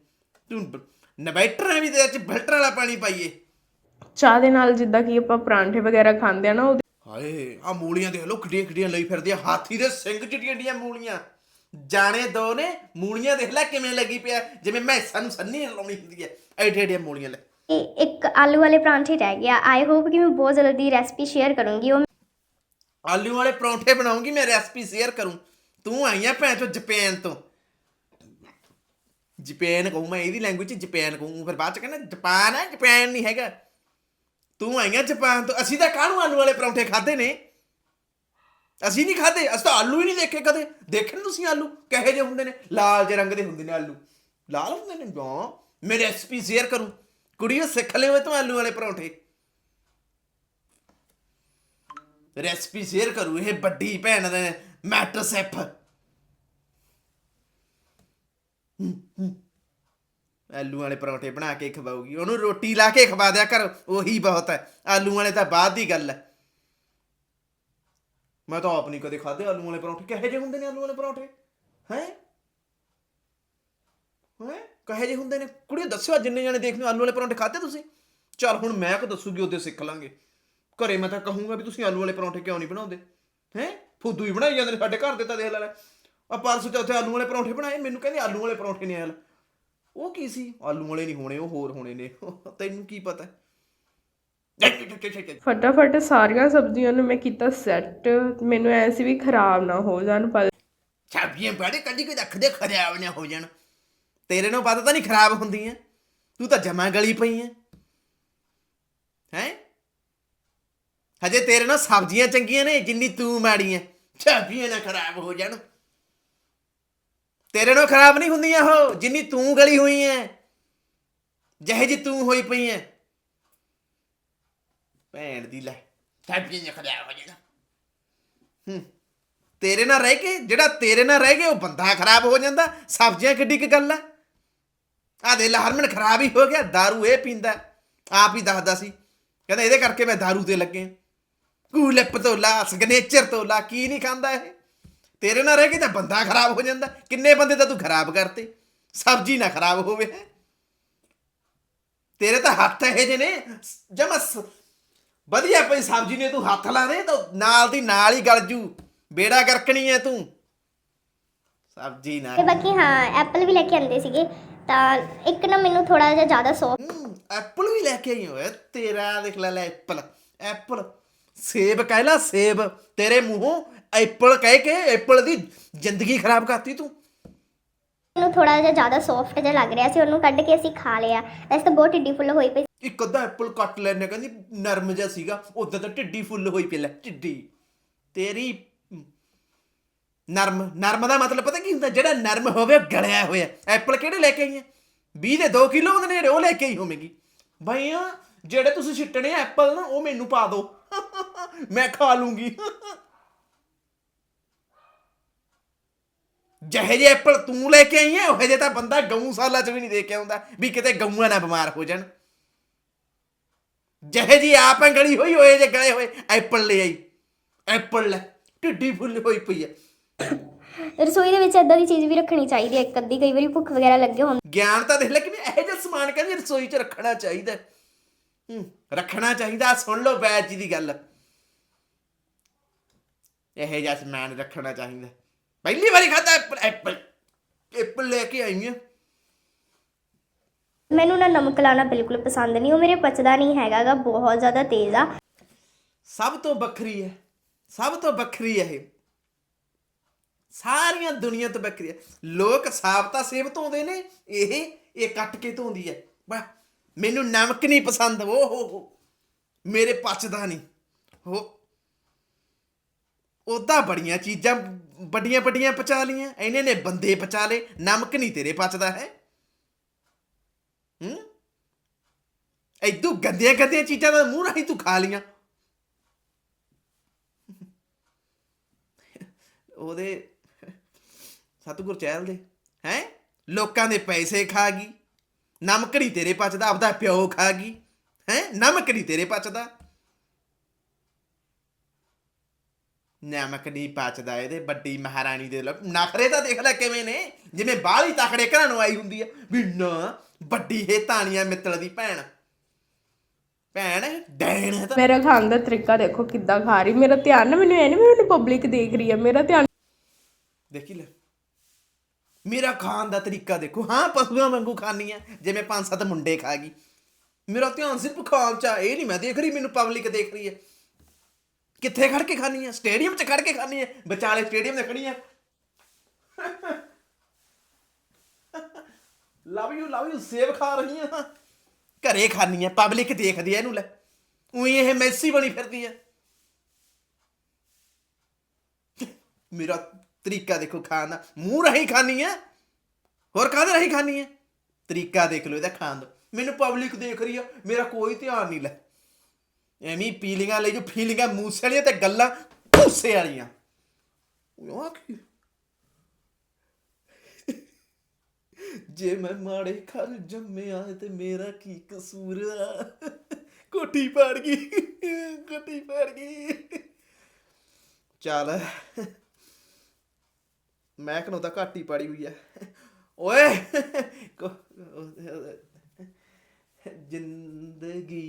ਤੂੰ ਨਵੈਟਰ ਐ ਵੀ ਤੇ ਚ ਫਿਲਟਰ ਵਾਲਾ ਪਾਣੀ ਪਾਈਏ। ਚਾਹ ਦੇ ਨਾਲ ਜਿੱਦਾਂ ਕਿ ਆਪਾਂ ਪਰਾਂਠੇ ਵਗੈਰਾ ਖਾਂਦੇ ਆ ਨਾ ਉਹਦੇ ਹਾਏ ਆ ਮੂਲੀਆਂ ਦੇਖ ਲੋ ਕਿੱਡੀਆਂ ਕਿੱਡੀਆਂ ਲਈ ਫਿਰਦੀ ਆ। ਹਾਥੀ ਦੇ ਸਿੰਘ ਜਿਹੜੀਆਂ ਏਡੀਆਂ ਮੂਲੀਆਂ। ਜਾਣੇ ਦੋ ਨੇ ਮੂਲੀਆਂ ਦੇਖ ਲੈ ਕਿਵੇਂ ਲੱਗੀ ਪਿਆ। ਜਿਵੇਂ ਮੈਸਾਂ ਨੂੰ ਸੰਨੀ ਲਾਉਣੀ ਹੁੰਦੀ ਐ। ਐਡੇ ਐਡੀਆਂ ਮੂਲੀਆਂ ਲੈ। ਇਹ ਇੱਕ ਆਲੂ ਵਾਲੇ ਪਰਾਂਠੇ ਰਹਿ ਗਿਆ। ਆਈ ਹੋਪ ਕਿ ਮੈਂ ਬਹੁਤ ਜਲਦੀ ਰੈਸਪੀ ਸ਼ੇਅਰ ਕਰੂੰਗੀ। ਉਹ ਆਲੂ ਵਾਲੇ ਪਰੌਂਠੇ ਬਣਾਉਂਗੀ ਮੈਂ ਰੈਸਪੀ ਸ਼ੇਅਰ ਕਰੂੰ। ਤੂੰ ਆਈਆਂ ਭੈਣ ਚੋ ਜਪੈਨ ਤੋਂ। ਜਪੈਨ ਕਹੂੰ ਮੈਂ ਇਹਦੀ ਲੈਂਗੁਏਜ ਚ ਜਪੈਨ ਕਹੂੰ, ਫਿਰ ਬਾਅਦ ਚ ਕਹਿੰਦਾ ਜਪਾਨ ਹੈ ਜਪੈਨ ਨਹੀਂ ਹੈਗਾ। ਤੂੰ ਆਈਆਂ ਜਪਾਨ ਤੋਂ, ਅਸੀਂ ਤਾਂ ਕਾਹਨੂੰ ਆਲੂ ਵਾਲੇ ਪਰੌਂਠੇ ਖਾਦੇ ਨੇ? ਅਸੀਂ ਨਹੀਂ ਖਾਦੇ ਅਸੀਂ ਤਾਂ ਆਲੂ ਹੀ ਨਹੀਂ ਦੇਖੇ ਕਦੇ। ਦੇਖੇ ਤੁਸੀਂ ਆਲੂ? ਕਹੇ ਜਿਹੇ ਹੁੰਦੇ ਨੇ? ਲਾਲ ਜਿਹੇ ਰੰਗ ਦੇ ਹੁੰਦੇ ਨੇ ਆਲੂ। ਲਾਲ ਹੁੰਦੇ ਨੇ? ਜਾਂ ਮੈਂ ਰੈਸਪੀ ਸ਼ੇਅਰ ਕਰੂੰ। ਕੁੜੀਓ, ਸਿੱਖ ਲਿਓ ਤੂੰ ਆਲੂ ਵਾਲੇ ਪਰੌਂਠੇ। ਰੈਸਪੀ ਸ਼ੇਅਰ ਕਰੂ, ਇਹ ਵੱਡੀ ਭੈਣ ਦੇ ਮੈਟਰ ਸੈਫ ਆਲੂ ਵਾਲੇ ਪਰੌਂਠੇ ਬਣਾ ਕੇ ਖਵਾਉਗੀ ਉਹਨੂੰ ਰੋਟੀ ਲਾ ਕੇ ਖਵਾ ਦਿਆ ਕਰ, ਉਹੀ ਬਹੁਤ ਹੈ। ਆਲੂ ਵਾਲੇ ਤਾਂ ਬਾਅਦ ਦੀ ਗੱਲ ਹੈ। ਮੈਂ ਤਾਂ ਆਪ ਨਹੀਂ ਕਦੇ ਖਾਦੇ ਆਲੂ ਵਾਲੇ ਪਰੌਂਠੇ। ਕਿਹੋ ਜਿਹੇ ਹੁੰਦੇ ਨੇ ਆਲੂ ਵਾਲੇ ਪਰੌਂਠੇ? ਹੈ? ਹੈ? ਕਹੇ ਜਿਹੇ ਹੁੰਦੇ ਨੇ? ਕੁੜੀਓ ਦੱਸਿਓ ਜਿੰਨੇ ਜਣੇ ਦੇਖਦੇ ਹੋ ਆਲੂ ਵਾਲੇ ਪਰੌਂਠੇ ਖਾਦੇ ਤੁਸੀਂ? ਚਲ ਹੁਣ ਮੈਂ ਕੋ ਦੱਸੂਗੀ, ਉਹਦੇ ਸਿੱਖ ਲਾਂਗੇ। ਘਰੇ ਮੈਂ ਤਾਂ ਕਹੂੰਗਾ ਵੀ ਤੁਸੀਂ ਆਲੂ ਵਾਲੇ ਪਰੌਂਠੇ ਕਿਉਂ ਨਹੀਂ ਬਣਾਉਂਦੇ? ਹੈ? ਫੁੱਦੂ ਹੀ ਬਣਾਈ ਜਾਂਦੇ ਨੇ ਸਾਡੇ ਘਰ ਦੇ ਤਾਂ ਦੇਖ ਲੈ ਆ ਪਰਸੋਂ ਉੱਥੇ ਆਲੂ ਵਾਲੇ ਪਰੌਂਠੇ ਬਣਾਏ, ਮੈਨੂੰ ਕਹਿੰਦੇ ਆਲੂ ਵਾਲੇ ਪਰੌਂਠੇ ਨਹੀਂ ਆਲ ਉਹ ਕੀ ਸੀ? ਆਲੂ ਵਾਲੇ ਨਹੀਂ ਹੋਣੇ ਉਹ ਹੋਰ ਹੋਣੇ ਨੇ। ਤੈਨੂੰ ਕੀ ਪਤਾ? ਫਟਾਫਟ ਸਾਰੀਆਂ ਸਬਜ਼ੀਆਂ ਨੂੰ ਮੈਂ ਕੀਤਾ ਸੈੱਟ ਮੈਨੂੰ ਐ ਸੀ ਵੀ ਖਰਾਬ ਨਾ ਹੋ ਜਾਣ ਪਰ ਛਾਪੀਆਂ ਬੜੇ ਕੱਢੀ ਕੋਈ ਰੱਖਦੇ ਖਰਾਬ ਨਾ ਹੋ ਜਾਣ। ਤੇਰੇ ਨੂੰ ਪਤਾ ਤਾਂ ਨਹੀਂ ਖਰਾਬ ਹੁੰਦੀਆਂ। ਤੂੰ ਤਾਂ ਜਮਾ ਗਲੀ ਪਈ ਐ। ਹੈ? ਹਜੇ ਤੇਰੇ ਨਾਲ ਸਬਜ਼ੀਆਂ ਚੰਗੀਆਂ ਨੇ ਜਿੰਨੀ ਤੂੰ ਮਾੜੀ ਐ ਨਾ ਖਰਾਬ ਹੋ ਜਾਣ। ਤੇਰੇ ਨਾਲ ਖਰਾਬ ਨਹੀਂ ਹੁੰਦੀਆਂ ਉਹ ਜਿੰਨੀ ਤੂੰ ਗਲੀ ਹੋਈ ਐ ਜਿਹੇ ਜੀ ਤੂੰ ਹੋਈ ਪਈ ਐ ਭੈਣ ਦੀ ਲੈ ਛਾਪੀਆਂ ਨਾ ਖਰਾਬ ਹੋ ਜਾਣ ਹੂੰ ਤੇਰੇ ਨਾਲ ਰਹਿ ਕੇ ਜਿਹੜਾ ਤੇਰੇ ਨਾਲ ਰਹਿ ਕੇ ਉਹ ਬੰਦਾ ਖਰਾਬ ਹੋ ਜਾਂਦਾ ਸਬਜ਼ੀਆਂ ਕਿੱਡੀ ਕੁ ਗੱਲ ਆ ਆ ਦੇ ਹਰਮਨ ਖਰਾਬ ਹੀ ਹੋ ਗਿਆ दारू ਇਹ ਪੀਂਦਾ ਆਪ ਹੀ ਦੱਸਦਾ ਸੀ ਕਹਿੰਦਾ ਇਹਦੇ ਕਰਕੇ ਮੈਂ दारू ਤੇ ਲੱਗੇ ਕੂਲਿਪ ਤੋਲਾ ਸਿਗਨੇਚਰ ਤੋਲਾ ਕੀ ਨਹੀਂ ਖਾਂਦਾ ਇਹ ਤੇਰੇ ਨਾਲ ਰਹਿ ਕੇ ਤਾਂ ਬੰਦਾ ਖਰਾਬ ਹੋ ਜਾਂਦਾ। ਕਿੰਨੇ ਬੰਦੇ ਤਾਂ ਤੂੰ ਖਰਾਬ ਕਰਤੇ? ਸਬਜ਼ੀ ਨਾ ਖਰਾਬ ਹੋਵੇ। ਤੇਰੇ ਤਾਂ ਹੱਥ ਇਹ ਜੇ ਨੇ। ਜਮਸ ਵਧੀਆ ਪਈ ਸਬਜ਼ੀ ਨੇ ਤੂੰ ਹੱਥ ਲਾ ਦੇ ਤਾਂ ਨਾਲ ਦੀ ਨਾਲ ਹੀ ਗਲ ਜੂ। ਬੇੜਾ ਗਰਕਣੀ ਐ ਤੂੰ। ਸਬਜ਼ੀ ਨਾ ਤੇ ਬਾਕੀ ਹਾਂ ਐਪਲ ਵੀ ਲੈ ਕੇ ਆਂਦੇ ਸੀਗੇ। ਤਾਂ ਇੱਕ ਨਾ ਮੈਨੂੰ ਥੋੜਾ ਜਿਹਾ ਜ਼ਿਆਦਾ ਹਮ, ਐਪਲ ਵੀ ਲੈ ਕੇ ਆਈ ਹੋਏ ਤੇਰਾ ਦੇਖ ਲੈ ਲੈ ਐਪਲ। ਐਪਲ। ਸੇਬ ਕਹਿ ਲਾ ਸੇਬ। ਤੇਰੇ ਮੂੰਹੋਂ ਐਪਲ ਕਹਿ ਕੇ ਐਪਲ ਦੀ ਜ਼ਿੰਦਗੀ ਖਰਾਬ ਕਰਤੀ ਤੂੰ। ਮੈਨੂੰ ਥੋੜਾ ਜਿਹਾ ਜ਼ਿਆਦਾ ਸੌਫਟ ਜਿਹਾ ਲੱਗ ਰਿਹਾ ਸੀ ਉਹਨੂੰ ਕੱਢ ਕੇ ਅਸੀਂ ਖਾ ਲਿਆ। ਵੈਸੇ ਤਾਂ ਬਹੁਤ ਢਿੱਡੀ ਫੁੱਲ ਹੋਈ ਪਈ ਇੱਕ ਅੱਧਾ ਐਪਲ ਕੱਟ ਲੈਣੇ ਕਹਿੰਦੀ ਨਰਮ ਜਿਹਾ ਸੀਗਾ ਉਦੋਂ ਤਾਂ ਢਿੱਡੀ ਫੁੱਲ ਹੋਈ ਪਈ ਲੈ ਢਿੱਡੀ। ਤੇਰੀ ਨਰਮ ਨਰਮ ਦਾ ਮਤਲਬ ਪਤਾ ਕੀ ਹੁੰਦਾ ਜਿਹੜਾ ਨਰਮ ਹੋਵੇ ਉਹ ਗਲਿਆ ਹੋਇਆ। ਐਪਲ ਕਿਹੜੇ ਲੈ ਕੇ ਆਈਆਂ 20 ਦੇ 2 ਕਿਲੋ ਹੁੰਦੇ ਨੇ ਜਿਹੜੇ ਉਹ ਲੈ ਕੇ ਆਈ ਹੋਵੇਂਗੀ। ਭਈਆ ਜਿਹੜੇ ਤੁਸੀਂ ਛਿੱਟਣੇ ਐਪਲ ਨਾ ਉਹ ਮੈਨੂੰ ਪਾ ਦਿਓ ਮੈਂ ਖਾ ਲੂੰਗੀ। ਜਿਹੇ ਜੇ ਐਪਲ ਤੂੰ ਲੈ ਕੇ ਆਈ ਹੈ ਉਹ ਜੇ ਤਾਂ ਬੰਦਾ ਗਊਸ਼ਾਲਾ ਚ ਵੀ ਨਹੀਂ ਦੇ ਕੇ ਆਉਂਦਾ ਵੀ ਕਿਤੇ ਗਊਆਂ ਨਾ ਬਿਮਾਰ ਹੋ ਜਾਣ। ਜਿਹੇ ਜੀ ਆਪ ਗਲੀ ਹੋਈ ਹੋਏ ਜੇ ਗਲੇ ਹੋਏ ਐਪਲ ਲੈ ਆਈ ਐਪਲ ਲੈ ਢਿੱਡੀ ਫੁੱਲ ਹੋਈ ਪਈ ਹੈ ਰਸੋਈ ਦੇ ਵਿੱਚ ਇਦਾਂ ਦੀ ਚੀਜ਼ ਵੀ ਰੱਖਣੀ ਚਾਹੀਦੀ ਹੈ ਇੱਕ ਅੱਧੀ ਕਈ ਵਾਰੀ ਭੁੱਖ ਵਗੈਰਾ ਲੱਗੇ ਹੋਣ। ਗਿਆਨ ਤਾਂ ਦੇਖ ਲੈ ਕਿ ਇਹੋ ਜਿਹਾ ਸਮਾਨ ਕਹਿੰਦੇ ਰਸੋਈ 'ਚ ਰੱਖਣਾ ਚਾਹੀਦਾ ਹੈ। ਰੱਖਣਾ ਚਾਹੀਦਾ ਸੁਣ ਲਓ ਬੈਜ ਜੀ ਦੀ ਗੱਲ। ਇਹੋ ਜਿਹਾ ਸਮਾਨ ਰੱਖਣਾ ਚਾਹੀਦਾ। ਪਹਿਲੀ ਵਾਰੀ ਖਾਦਾ ਐਪਲ ਐਪਲ ਐਪਲ ਲੈ ਕੇ ਆਈ ਹਾਂ ਮੈਨੂੰ ਨਾ ਨਮਕ ਲਾਣਾ ਬਿਲਕੁਲ ਪਸੰਦ ਨਹੀਂ ਉਹ ਮੇਰੇ ਪਚਦਾ ਨਹੀਂ ਹੈਗਾਗਾ ਬਹੁਤ ਜ਼ਿਆਦਾ ਤੇਜ਼ ਆ। ਸਭ ਤੋਂ ਵੱਖਰੀ ਹੈ ਸਭ ਤੋਂ ਵੱਖਰੀ ਹੈ ਇਹ। ਸਾਰੀਆਂ ਦੁਨੀਆ ਤੋਂ ਵੱਖਰੀ ਹੈ। ਲੋਕ ਸਾਬਤਾ ਸੇਬ ਧੋਂਦੇ ਨੇ ਇਹ ਇਹ ਕੱਟ ਕੇ ਧੋਂਦੀ ਹੈ। ਵਾਹ ਮੈਨੂੰ ਨਮਕ ਨਹੀਂ ਪਸੰਦ ਓ ਹੋ ਹੋ ਮੇਰੇ ਪਚਦਾ ਨਹੀਂ। ਹੋ ਉਦਾਂ ਬੜੀਆਂ ਚੀਜ਼ਾਂ, ਵੱਡੀਆਂ ਵੱਡੀਆਂ ਪਚਾ ਲੀਆਂ ਇਹਨੇ ਨੇ ਬੰਦੇ ਪਚਾ ਲੇ ਨਮਕ ਨਹੀਂ ਤੇਰੇ ਪਚਦਾ ਹੈ। ਹੂੰ? ਐਦੂ ਗੰਦੀਆਂ ਗੰਦੀਆਂ ਚੀਜ਼ਾਂ ਦਾ ਮੂੰਹ ਰਾਹੀਂ ਤੂੰ ਖਾ ਲੀਆਂ ਉਹਦੇ ਸਤਿਗੁਰ ਚਹਿਲ ਦੇ, ਹੈ? ਲੋਕਾਂ ਦੇ ਪੈਸੇ ਖਾ ਗਈ। ਨਮਕ ਨਹੀਂ ਤੇਰੇ ਪਚਦਾ, ਆਪਦਾ ਪਿਓ ਖਾ ਗਈ। ਹੈ? ਨਮਕ ਨਹੀਂ ਤੇਰੇ ਪਚਦਾ। ਨਮਕ ਨਹੀਂ ਪਚਦਾ ਇਹਦੇ ਵੱਡੀ ਮਹਾਰਾਣੀ ਦੇ ਲੋਕ ਨਖਰੇ ਤਾਂ ਦੇਖ ਲੈ ਕਿਵੇਂ ਨੇ। ਜਿਵੇਂ ਬਾਹਲੀ ਤਕੜੇ ਘਰਾਂ ਨੂੰ ਆਈ ਹੁੰਦੀ ਆ। ਵੀ ਨਾ ਵੱਡੀ ਇਹ ਤਾਣੀਆਂ ਮਿੱਤਲ ਦੀ ਭੈਣ। ਭੈਣ ਡੈਣ ਹੈ ਤਾਂ। ਮੇਰਾ ਖਾਣ ਦਾ ਤਰੀਕਾ ਦੇਖੋ ਕਿੱਦਾਂ ਖਾ ਰਹੀ। ਮੇਰਾ ਧਿਆਨ ਨਾ ਮੈਨੂੰ ਇਹ ਨਹੀਂ ਮੈਨੂੰ ਪਬਲਿਕ ਦੇਖ ਰਹੀ ਹੈ ਮੇਰਾ ਧਿਆਨ ਦੇਖੀ ਲੈ। ਮੇਰਾ ਖਾਣ ਦਾ ਤਰੀਕਾ ਦੇਖੋ। ਹਾਂ ਪਸ਼ੂਆਂ ਵਾਂਗੂ ਖਾਣੀ ਆ। ਜਿਵੇਂ ਪੰਜ ਸੱਤ ਮੁੰਡੇ ਖਾ ਗਈ। ਮੇਰਾ ਧਿਆਨ ਸਿਰਫ ਖਾਣ ਚ ਆ, ਇਹ ਨਹੀਂ ਮੈਂ ਦੇਖ ਰਹੀ ਮੈਨੂੰ ਪਬਲਿਕ ਦੇਖ ਰਹੀ ਹੈ ਕਿੱਥੇ ਖੜ ਕੇ ਖਾਣੀ ਆ? ਸਟੇਡੀਅਮ 'ਚ ਖੜ ਕੇ ਖਾਣੀ ਆ? ਵਿਚਾਲੇ ਸਟੇਡੀਅਮ 'ਤੇ ਖੜੀ ਆ। ਲਵ ਯੂ ਲਵ ਯੂ ਸੇਬ ਖਾ ਰਹੀ ਆ। ਘਰੇ ਖਾਣੀ ਆ ਪਬਲਿਕ ਦੇਖਦੀ ਆ ਇਹਨੂੰ ਲੈ। ਉਹੀ ਇਹ ਮੈਸੀ ਬਣੀ ਫਿਰਦੀ ਆ। ਮੇਰਾ ਤਰੀਕਾ ਦੇਖੋ ਖਾਣ ਦਾ। ਮੂੰਹ ਰਹੀ ਖਾਣੀ ਹੈ ਹੋਰ ਕਾਹਦੇ ਰਹੀ ਖਾਣੀ ਹੈ ਤਰੀਕਾ ਦੇਖ ਲਓ ਇਹਦਾ ਖਾਣ ਦਾ। ਮੈਨੂੰ ਪਬਲਿਕ ਦੇਖ ਰਹੀ ਆ। ਮੇਰਾ ਕੋਈ ਧਿਆਨ ਨਹੀਂ ਲੈ। ਐਵੇਂ ਪੀਲੀਆਂ ਲਈ ਜੋ ਫੀਲਿੰਗਾਂ ਮੂਸੇ ਵਾਲੀਆਂ ਤੇ ਗੱਲਾਂ ਭੂਸੇ ਵਾਲੀਆਂ। ਉਹ ਕੀ? ਜੇ ਮੈਂ ਮਾੜੇ ਘਰ ਜੰਮਿਆ ਤੇ ਮੇਰਾ ਕੀ ਕਸੂਰ ਆ? ਕੋਠੀ ਪਾੜ ਗਈ, ਕੋਠੀ ਪਾੜ ਗਈ। ਚੱਲ। ਮੈਂ ਕਹਨੂੰ ਤਾਂ ਘੱਟ ਹੀ ਹੋਈ ਹੈ ਓਏ! जिंदगी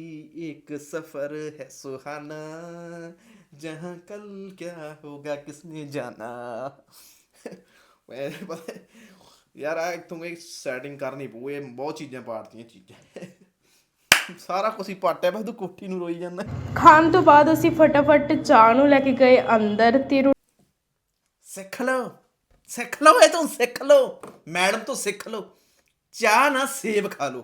एक सफर है सुहाना जहां कल क्या होगा किसने जाना ਮੈਂ ਪਤਾ- ਯਾਰ ਆ ਇਥੋਂ ਇੱਕ ਸੈਟਿੰਗ ਕਰਨੀ ਪਊ ਇਹ ਬਹੁਤ ਚੀਜ਼ਾਂ ਪਾੜਤੀਆਂ ਚੀਜ਼ਾਂ ਸਾਰਾ ਕੁਝ ਹੀ ਪਾਟਿਆ ਬਸ ਤੂੰ ਕੋਠੀ ਨੂੰ ਰੋਈ ਜਾਂਦਾ ਖਾਣ ਤੋਂ ਬਾਅਦ ਅਸੀਂ ਫਟਾਫਟ ਚਾਹ ਨੂੰ ਲੈ ਕੇ ਗਏ ਅੰਦਰ ਤੇ ਰੋ- ਸਿੱਖ ਲਓ ਸਿੱਖ ਲਓ ਇਹ ਤੋਂ ਸਿੱਖ ਲਓ ਮੈਡਮ ਤੋਂ ਸਿੱਖ ਲਓ ਚਾਹ ਨਾ ਸੇਬ ਖਾ ਲਓ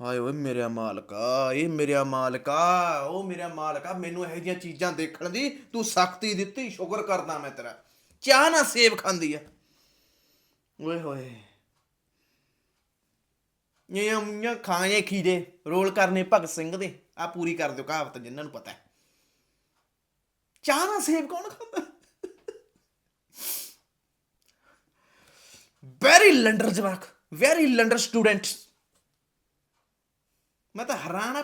ਹਾਏ ਓਏ ਮੇਰਾ ਮਾਲਕਾ, ਇਹ ਮੇਰਾ ਮਾਲਕਾ, ਉਹ ਮੇਰਾ ਮਾਲਕਾ, ਮੈਨੂੰ ਇਹੋ ਜਿਹੀਆਂ ਚੀਜ਼ਾਂ ਦੇਖਣ ਦੀ ਤੂੰ ਸਖਤੀ ਦਿੱਤੀ, ਸ਼ੁਕਰ ਕਰਦਾ ਮੈਂ ਤੇਰਾ। ਚਾਹ ਨਾ ਸੇਬ ਖਾਂਦੀ ਆ। ਓਏ ਹੋਏ। ਇਹ ਅੰਮੀਆਂ ਖਾਏ ਖੀਰੇ, ਰੋਲ ਕਰਨੇ ਭਗਤ ਸਿੰਘ ਦੇ ਆ ਪੂਰੀ ਕਰ ਦਿਓ ਕਹਾਵਤ ਜਿਨ੍ਹਾਂ ਨੂੰ ਪਤਾ ਹੈ। ਚਾਹ ਨਾ ਸੇਬ ਕੌਣ ਖਾਂਦਾ? ਵੈਰੀ ਲੰਡਰ ਜਵਾਕ ਵੈਰੀ ਲੰਡਰ ਸਟੂਡੈਂਟ ਮੈਂ ਤਾਂ ਹੈਰਾਨ ਆ,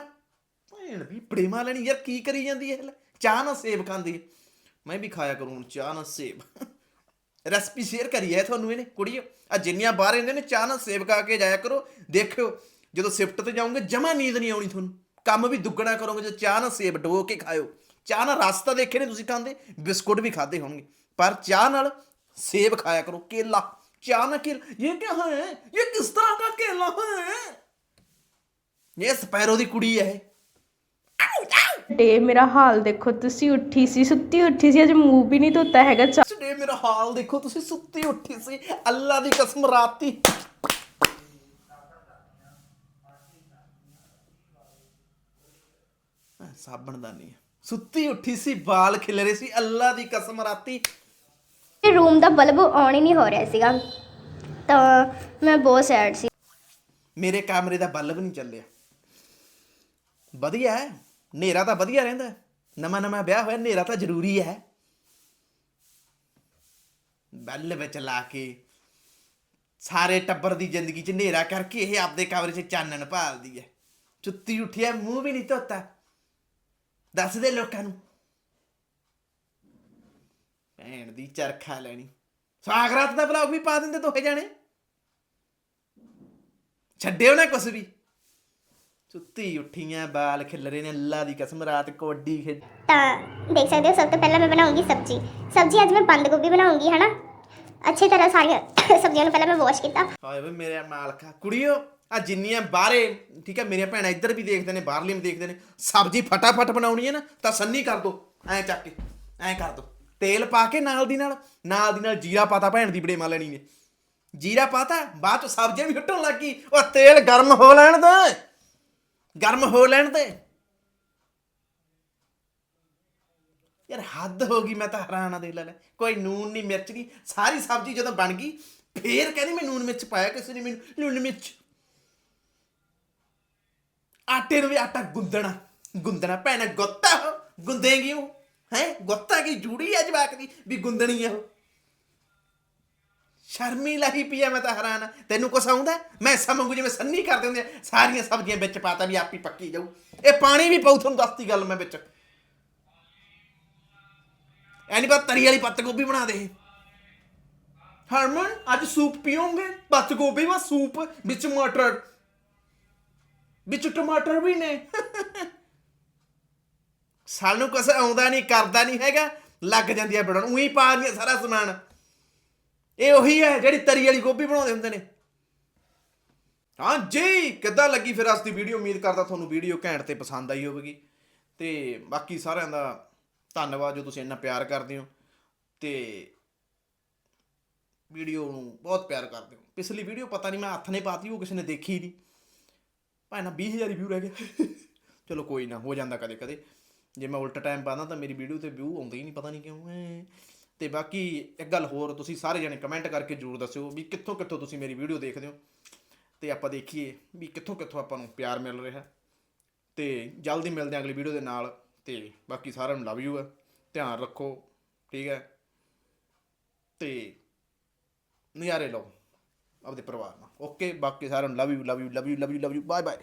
ਭੈਣ ਦੀ ਪ੍ਰੇਮਾ ਲੈਣੀ, ਯਾਰ ਕੀ ਕਰੀ ਜਾਂਦੀ ਹੈ? ਚਾਹ ਨਾਲ ਸੇਬ ਖਾਂਦੀ ਮੈਂ ਵੀ ਖਾਇਆ ਕਰੂੰ ਚਾਹ ਨਾਲ ਸੇਬ। ਰੈਸਪੀ ਸ਼ੇਅਰ ਕਰੀ ਹੈ ਤੁਹਾਨੂੰ ਇਹਨੇ, ਕੁੜੀਓ। ਆ ਜਿੰਨੀਆਂ ਬਾਹਰ ਰਹਿੰਦੇ ਚਾਹ ਨਾਲ ਸੇਬ ਖਾ ਕੇ ਜਾਇਆ ਕਰੋ। ਦੇਖਿਓ, ਜਦੋਂ ਸ਼ਿਫਟ ਤੇ ਜਾਓਗੇ, ਜਮਾ ਨੀਂਦ ਨਹੀਂ ਆਉਣੀ ਤੁਹਾਨੂੰ। ਕੰਮ ਵੀ ਦੁੱਗਣਾ ਕਰੋਗੇ ਜੇ ਚਾਹ ਨਾਲ ਸੇਬ ਡੋ ਕੇ ਖਾਓ ਚਾਹ ਨਾਲ ਰਸਤਾ ਦੇਖੇ ਨੇ ਤੁਸੀਂ ਖਾਂਦੇ, ਬਿਸਕੁਟ ਵੀ ਖਾਦੇ ਹੋਣਗੇ। ਪਰ ਚਾਹ ਨਾਲ ਸੇਬ ਖਾਇਆ ਕਰੋ, ਕੇਲਾ। ਚਾਹ ਨਾਲ ਕੇਲਾ, ਇਹ ਕੀ ਹੈ? ਇਹ ਕਿਸ ਤਰ੍ਹਾਂ ਦਾ ਕੇਲਾ ਹੈ? ਨੇ ਸਪੈਰੋ ਦੀ ਕੁੜੀ ਹੈ ਡੇ ਮੇਰਾ ਹਾਲ ਦੇਖੋ ਤੁਸੀਂ ਉੱਠੀ ਸੀ ਸੁੱਤੀ ਉੱਠੀ ਸੀ ਅਜੇ ਮੂੰਹ ਵੀ ਨਹੀਂ ਧੋਤਾ ਹੈਗਾ ਚਾ- ਟੁਡੇ ਮੇਰਾ ਹਾਲ ਦੇਖੋ ਤੁਸੀਂ ਸੁੱਤੀ ਉੱਠੀ ਸੀ ਅੱਲਾ ਦੀ ਕਸਮ ਰਾਤੀ। ਸਾਬਣ ਦਾ ਨਹੀਂ ਸੁੱਤੀ ਉੱਠੀ ਸੀ ਵਾਲ ਖਿਲਰੇ ਸੀ ਅੱਲਾ ਦੀ ਕਸਮ ਰਾਤੀ। ਤੇ ਰੂਮ ਦਾ ਬਲਬ ਆਨ ਹੀ ਨਹੀਂ ਹੋ ਰਿਹਾ ਸੀਗਾ। ਤਾਂ ਮੈਂ ਬਹੁਤ ਸੈਡ ਸੀ। ਮੇਰੇ ਕੈਮਰੇ ਦਾ ਬਲਬ ਨਹੀਂ ਚੱਲਿਆ। ਵਧੀਆ ਹੈ। ਹਨੇਰਾ ਤਾਂ ਵਧੀਆ ਰਹਿੰਦਾ ਨਵਾਂ ਨਵਾਂ ਵਿਆਹ ਹੋਇਆ, ਹਨੇਰਾ ਤਾਂ ਜ਼ਰੂਰੀ ਹੈ। ਬੱਲ ਵਿੱਚ ਲਾ ਕੇ ਸਾਰੇ ਟੱਬਰ ਦੀ ਜ਼ਿੰਦਗੀ 'ਚ ਹਨੇਰਾ ਕਰਕੇ ਇਹ ਆਪਦੇ ਕਮਰੇ 'ਚ ਚਾਨਣ ਭਾਲਦੀ ਹੈ। ਚੁੱਤੀ ਉੱਠਿਆ ਮੂੰਹ ਵੀ ਨਹੀਂ ਧੋਤਾ। ਦੱਸ ਦੇ ਲੋਕਾਂ ਨੂੰ। ਭੈਣ ਦੀ ਚਰਖਾ ਲੈਣੀ। ਸਾਗਰਾਤ ਦਾ ਵਲੌਗ ਵੀ ਪਾ ਦਿੰਦੇ ਦੋਹੇ ਜਾਣੇ। ਛੱਡਿਓ ਨਾ ਕੁਛ ਵੀ। ਸੁੱਤੀ ਉੱਠੀਆਂ ਬਾਲ ਖਿਲਰੇ ਨੇ ਅੱਲਾ ਦੀ ਕਸਮ ਰਾਤ ਕੋਡੀ ਖੇਡ ਤਾਂ ਦੇਖ ਸਕਦੇ ਹੋ ਸਭ ਤੋਂ ਪਹਿਲਾਂ ਮੈਂ ਬਣਾਉਂਗੀ ਸਬਜ਼ੀ। ਸਬਜ਼ੀ ਅੱਜ ਮੈਂ ਬੰਦ ਗੋਭੀ ਬਣਾਉਂਗੀ ਹਨਾ? ਅੱਛੀ ਤਰ੍ਹਾਂ ਸਾਰੀਆਂ ਸਬਜ਼ੀਆਂ ਨੂੰ ਪਹਿਲਾਂ ਮੈਂ ਵਾਸ਼ ਕੀਤਾ। ਹਾਏ ਵੇ ਮੇਰੇ ਮਾਲਕਾ ਕੁੜੀਓ ਆ ਜਿੰਨੀਆਂ ਬਾਹਰੇ ਠੀਕ ਹੈ ਮੇਰੀਆਂ ਭੈਣਾਂ ਇੱਧਰ ਵੀ ਦੇਖਦੇ ਨੇ ਬਾਹਰਲੇ ਵੀ ਦੇਖਦੇ ਨੇ ਸਬਜ਼ੀ ਫਟਾਫਟ ਬਣਾਉਣੀ ਹੈ ਨਾ ਤਾਂ ਸੰਨੀ ਕਰ ਦੋ ਐਂ ਚੱਕ ਕੇ ਐਂ ਕਰ ਦੋ। ਤੇਲ ਪਾ ਕੇ ਨਾਲ ਦੀ ਨਾਲ ਨਾਲ ਦੀ ਨਾਲ ਜੀਰਾ ਪਾਤਾ ਭੈਣ ਦੀ ਬੜੇਮਾ ਲੈਣੀ ਨੇ। ਜੀਰਾ ਪਾਤਾ ਬਾਅਦ ਚ ਸਬਜ਼ੀਆਂ ਵੀ ਹਟਣ ਲੱਗੀ ਉਹ ਤੇਲ ਗਰਮ ਹੋ ਲੈਣ ਦੇ। ਗਰਮ ਹੋ ਲੈਣ ਤੇ। ਯਾਰ ਹੱਦ ਹੋ ਗਈ, ਮੈਂ ਤਾਂ ਹੈਰਾਨ ਦੇ ਲੈ ਲੈ। ਕੋਈ ਨੂਨ ਨਹੀਂ ਮਿਰਚ ਨਹੀਂ ਸਾਰੀ ਸਬਜ਼ੀ ਜਦੋਂ ਬਣ ਗਈ, ਫੇਰ ਕਹਿੰਦੀ ਮੈਂ ਨੂਨ ਮਿਰਚ ਪਾਇਆ, ਕਿਸੇ ਨੇ ਮੈਨੂੰ ਨੂਨ ਮਿਰਚ। ਆਟੇ ਨੂੰ ਵੀ ਆਟਾ ਗੁੰਦਣਾ ਗੁੰਦਣਾ ਭੈਣਾ, ਗੁੱਤਾ, ਗੁੰਦੇਗੀ ਉਹ, ਹੈ? ਗੁੱਤਾ ਕੀ ਜੂੜੀ ਹੈ ਜਵਾਕ ਦੀ, ਵੀ ਗੁੰਦਣੀ ਆ ਉਹ। ਸ਼ਰਮੀ ਲਾਹੀ ਆ ਮੈਂ ਤਾਂ ਹੈਰਾਨ ਆ। ਤੈਨੂੰ ਕੁਛ ਆਉਂਦਾ? ਮੈਂ ਸਮਝੂ ਜਿਵੇਂ ਸੰਨੀ ਕਰ ਹੁੰਦੇ ਆ, ਸਾਰੀਆਂ ਸਬਜ਼ੀਆਂ ਵਿੱਚ ਪਾਤਾ ਵੀ ਆਪੀ ਪੱਕੀ ਜਾਊ। ਇਹ ਪਾਣੀ ਵੀ ਪਾਉ ਤੁਹਾਨੂੰ ਦੱਸਤੀ ਗੱਲ ਮੈਂ ਵਿੱਚ। ਐਨੀ ਬਾਤ ਤਰੀ ਵਾਲੀ ਪੱਤ ਗੋਭੀ ਬਣਾ ਦੇ। ਹਰਮਨ ਅੱਜ ਸੂਪ ਪੀਓਗੇ? ਪੱਤ ਗੋਭੀ ਵਾ ਸੂਪ ਵਿੱਚ ਮਟਰ। ਵਿੱਚ ਟਮਾਟਰ ਵੀ ਨੇ। ਸਾਨੂੰ ਕੁਛ ਆਉਂਦਾ ਨਹੀਂ ਕਰਦਾ ਨਹੀਂ ਹੈਗਾ। ਲੱਗ ਜਾਂਦੀ ਹੈ ਬਣਾਉਣ ਉਹੀ ਪਾ ਦਿੰਦੀ ਆ ਸਾਰਾ ਸਮਾਨ। ਇਹ ਉਹੀ ਹੈ ਜਿਹੜੀ ਤਰੀ ਵਾਲੀ ਗੋਭੀ ਬਣਾਉਂਦੇ ਹੁੰਦੇ ਨੇ। ਹਾਂ ਜੀ, ਕਿੱਦਾਂ ਲੱਗੀ ਫਿਰ ਅੱਜ ਦੀ ਵੀਡੀਓ? ਉਮੀਦ ਕਰਦਾ ਤੁਹਾਨੂੰ ਵੀਡੀਓ ਘੈਂਟ ਤੇ ਪਸੰਦ ਆਈ ਹੋਵੇਗੀ। ਤੇ ਬਾਕੀ ਸਾਰਿਆਂ ਦਾ ਧੰਨਵਾਦ ਜੋ ਤੁਸੀਂ ਇੰਨਾ ਪਿਆਰ ਕਰਦੇ ਹੋ। ਤੇ ਵੀਡੀਓ ਨੂੰ ਬਹੁਤ ਪਿਆਰ ਕਰਦੇ ਹੋ। ਪਿਛਲੀ ਵੀਡੀਓ ਪਤਾ ਨਹੀਂ ਮੈਂ ਹੱਥ ਨੇ ਪਾਤੀ, ਉਹ ਕਿਸੇ ਨੇ ਦੇਖੀ ਨਹੀਂ। ਭਾਵੇਂ 20000 ਵਿਊ ਰਹਿ ਗਿਆ ਚਲੋ ਕੋਈ ਨਾ, ਹੋ ਜਾਂਦਾ ਕਦੇ ਕਦੇ ਜੇ ਮੈਂ ਉਲਟ ਟਾਈਮ ਪਾਦਾ ਤਾਂ ਮੇਰੀ ਵੀਡੀਓ ਤੇ ਵਿਊ ਆਉਂਦੇ ਹੀ ਨਹੀਂ, ਪਤਾ ਨਹੀਂ ਕਿਉਂ। ਐ ਤੇ ਬਾਕੀ ਇੱਕ ਗੱਲ ਹੋਰ ਤੁਸੀਂ ਸਾਰੇ ਜਣੇ ਕਮੈਂਟ ਕਰਕੇ ਜਰੂਰ ਦੱਸਿਓ ਵੀ ਕਿੱਥੋਂ ਕਿੱਥੋਂ ਤੁਸੀਂ ਮੇਰੀ ਵੀਡੀਓ ਦੇਖਦੇ ਹੋ। ਤੇ ਆਪਾਂ ਦੇਖੀਏ ਵੀ ਕਿੱਥੋਂ ਕਿੱਥੋਂ ਆਪਾਂ ਨੂੰ ਪਿਆਰ ਮਿਲ ਰਿਹਾ। ਤੇ ਜਲਦੀ ਮਿਲਦੇ ਹਾਂ ਅਗਲੀ ਵੀਡੀਓ ਦੇ ਨਾਲ। ਤੇ ਬਾਕੀ ਸਾਰਿਆਂ ਨੂੰ ਲਵ ਯੂ ਹੈ ਧਿਆਨ ਰੱਖੋ, ਠੀਕ ਹੈ। ਤੇ ਨਜ਼ਾਰੇ ਲਓ ਆਪਦੇ ਪਰਿਵਾਰ ਨਾਲ। ਓਕੇ ਬਾਕੀ ਸਾਰਿਆਂ ਨੂੰ love you love you love you love you love you bye bye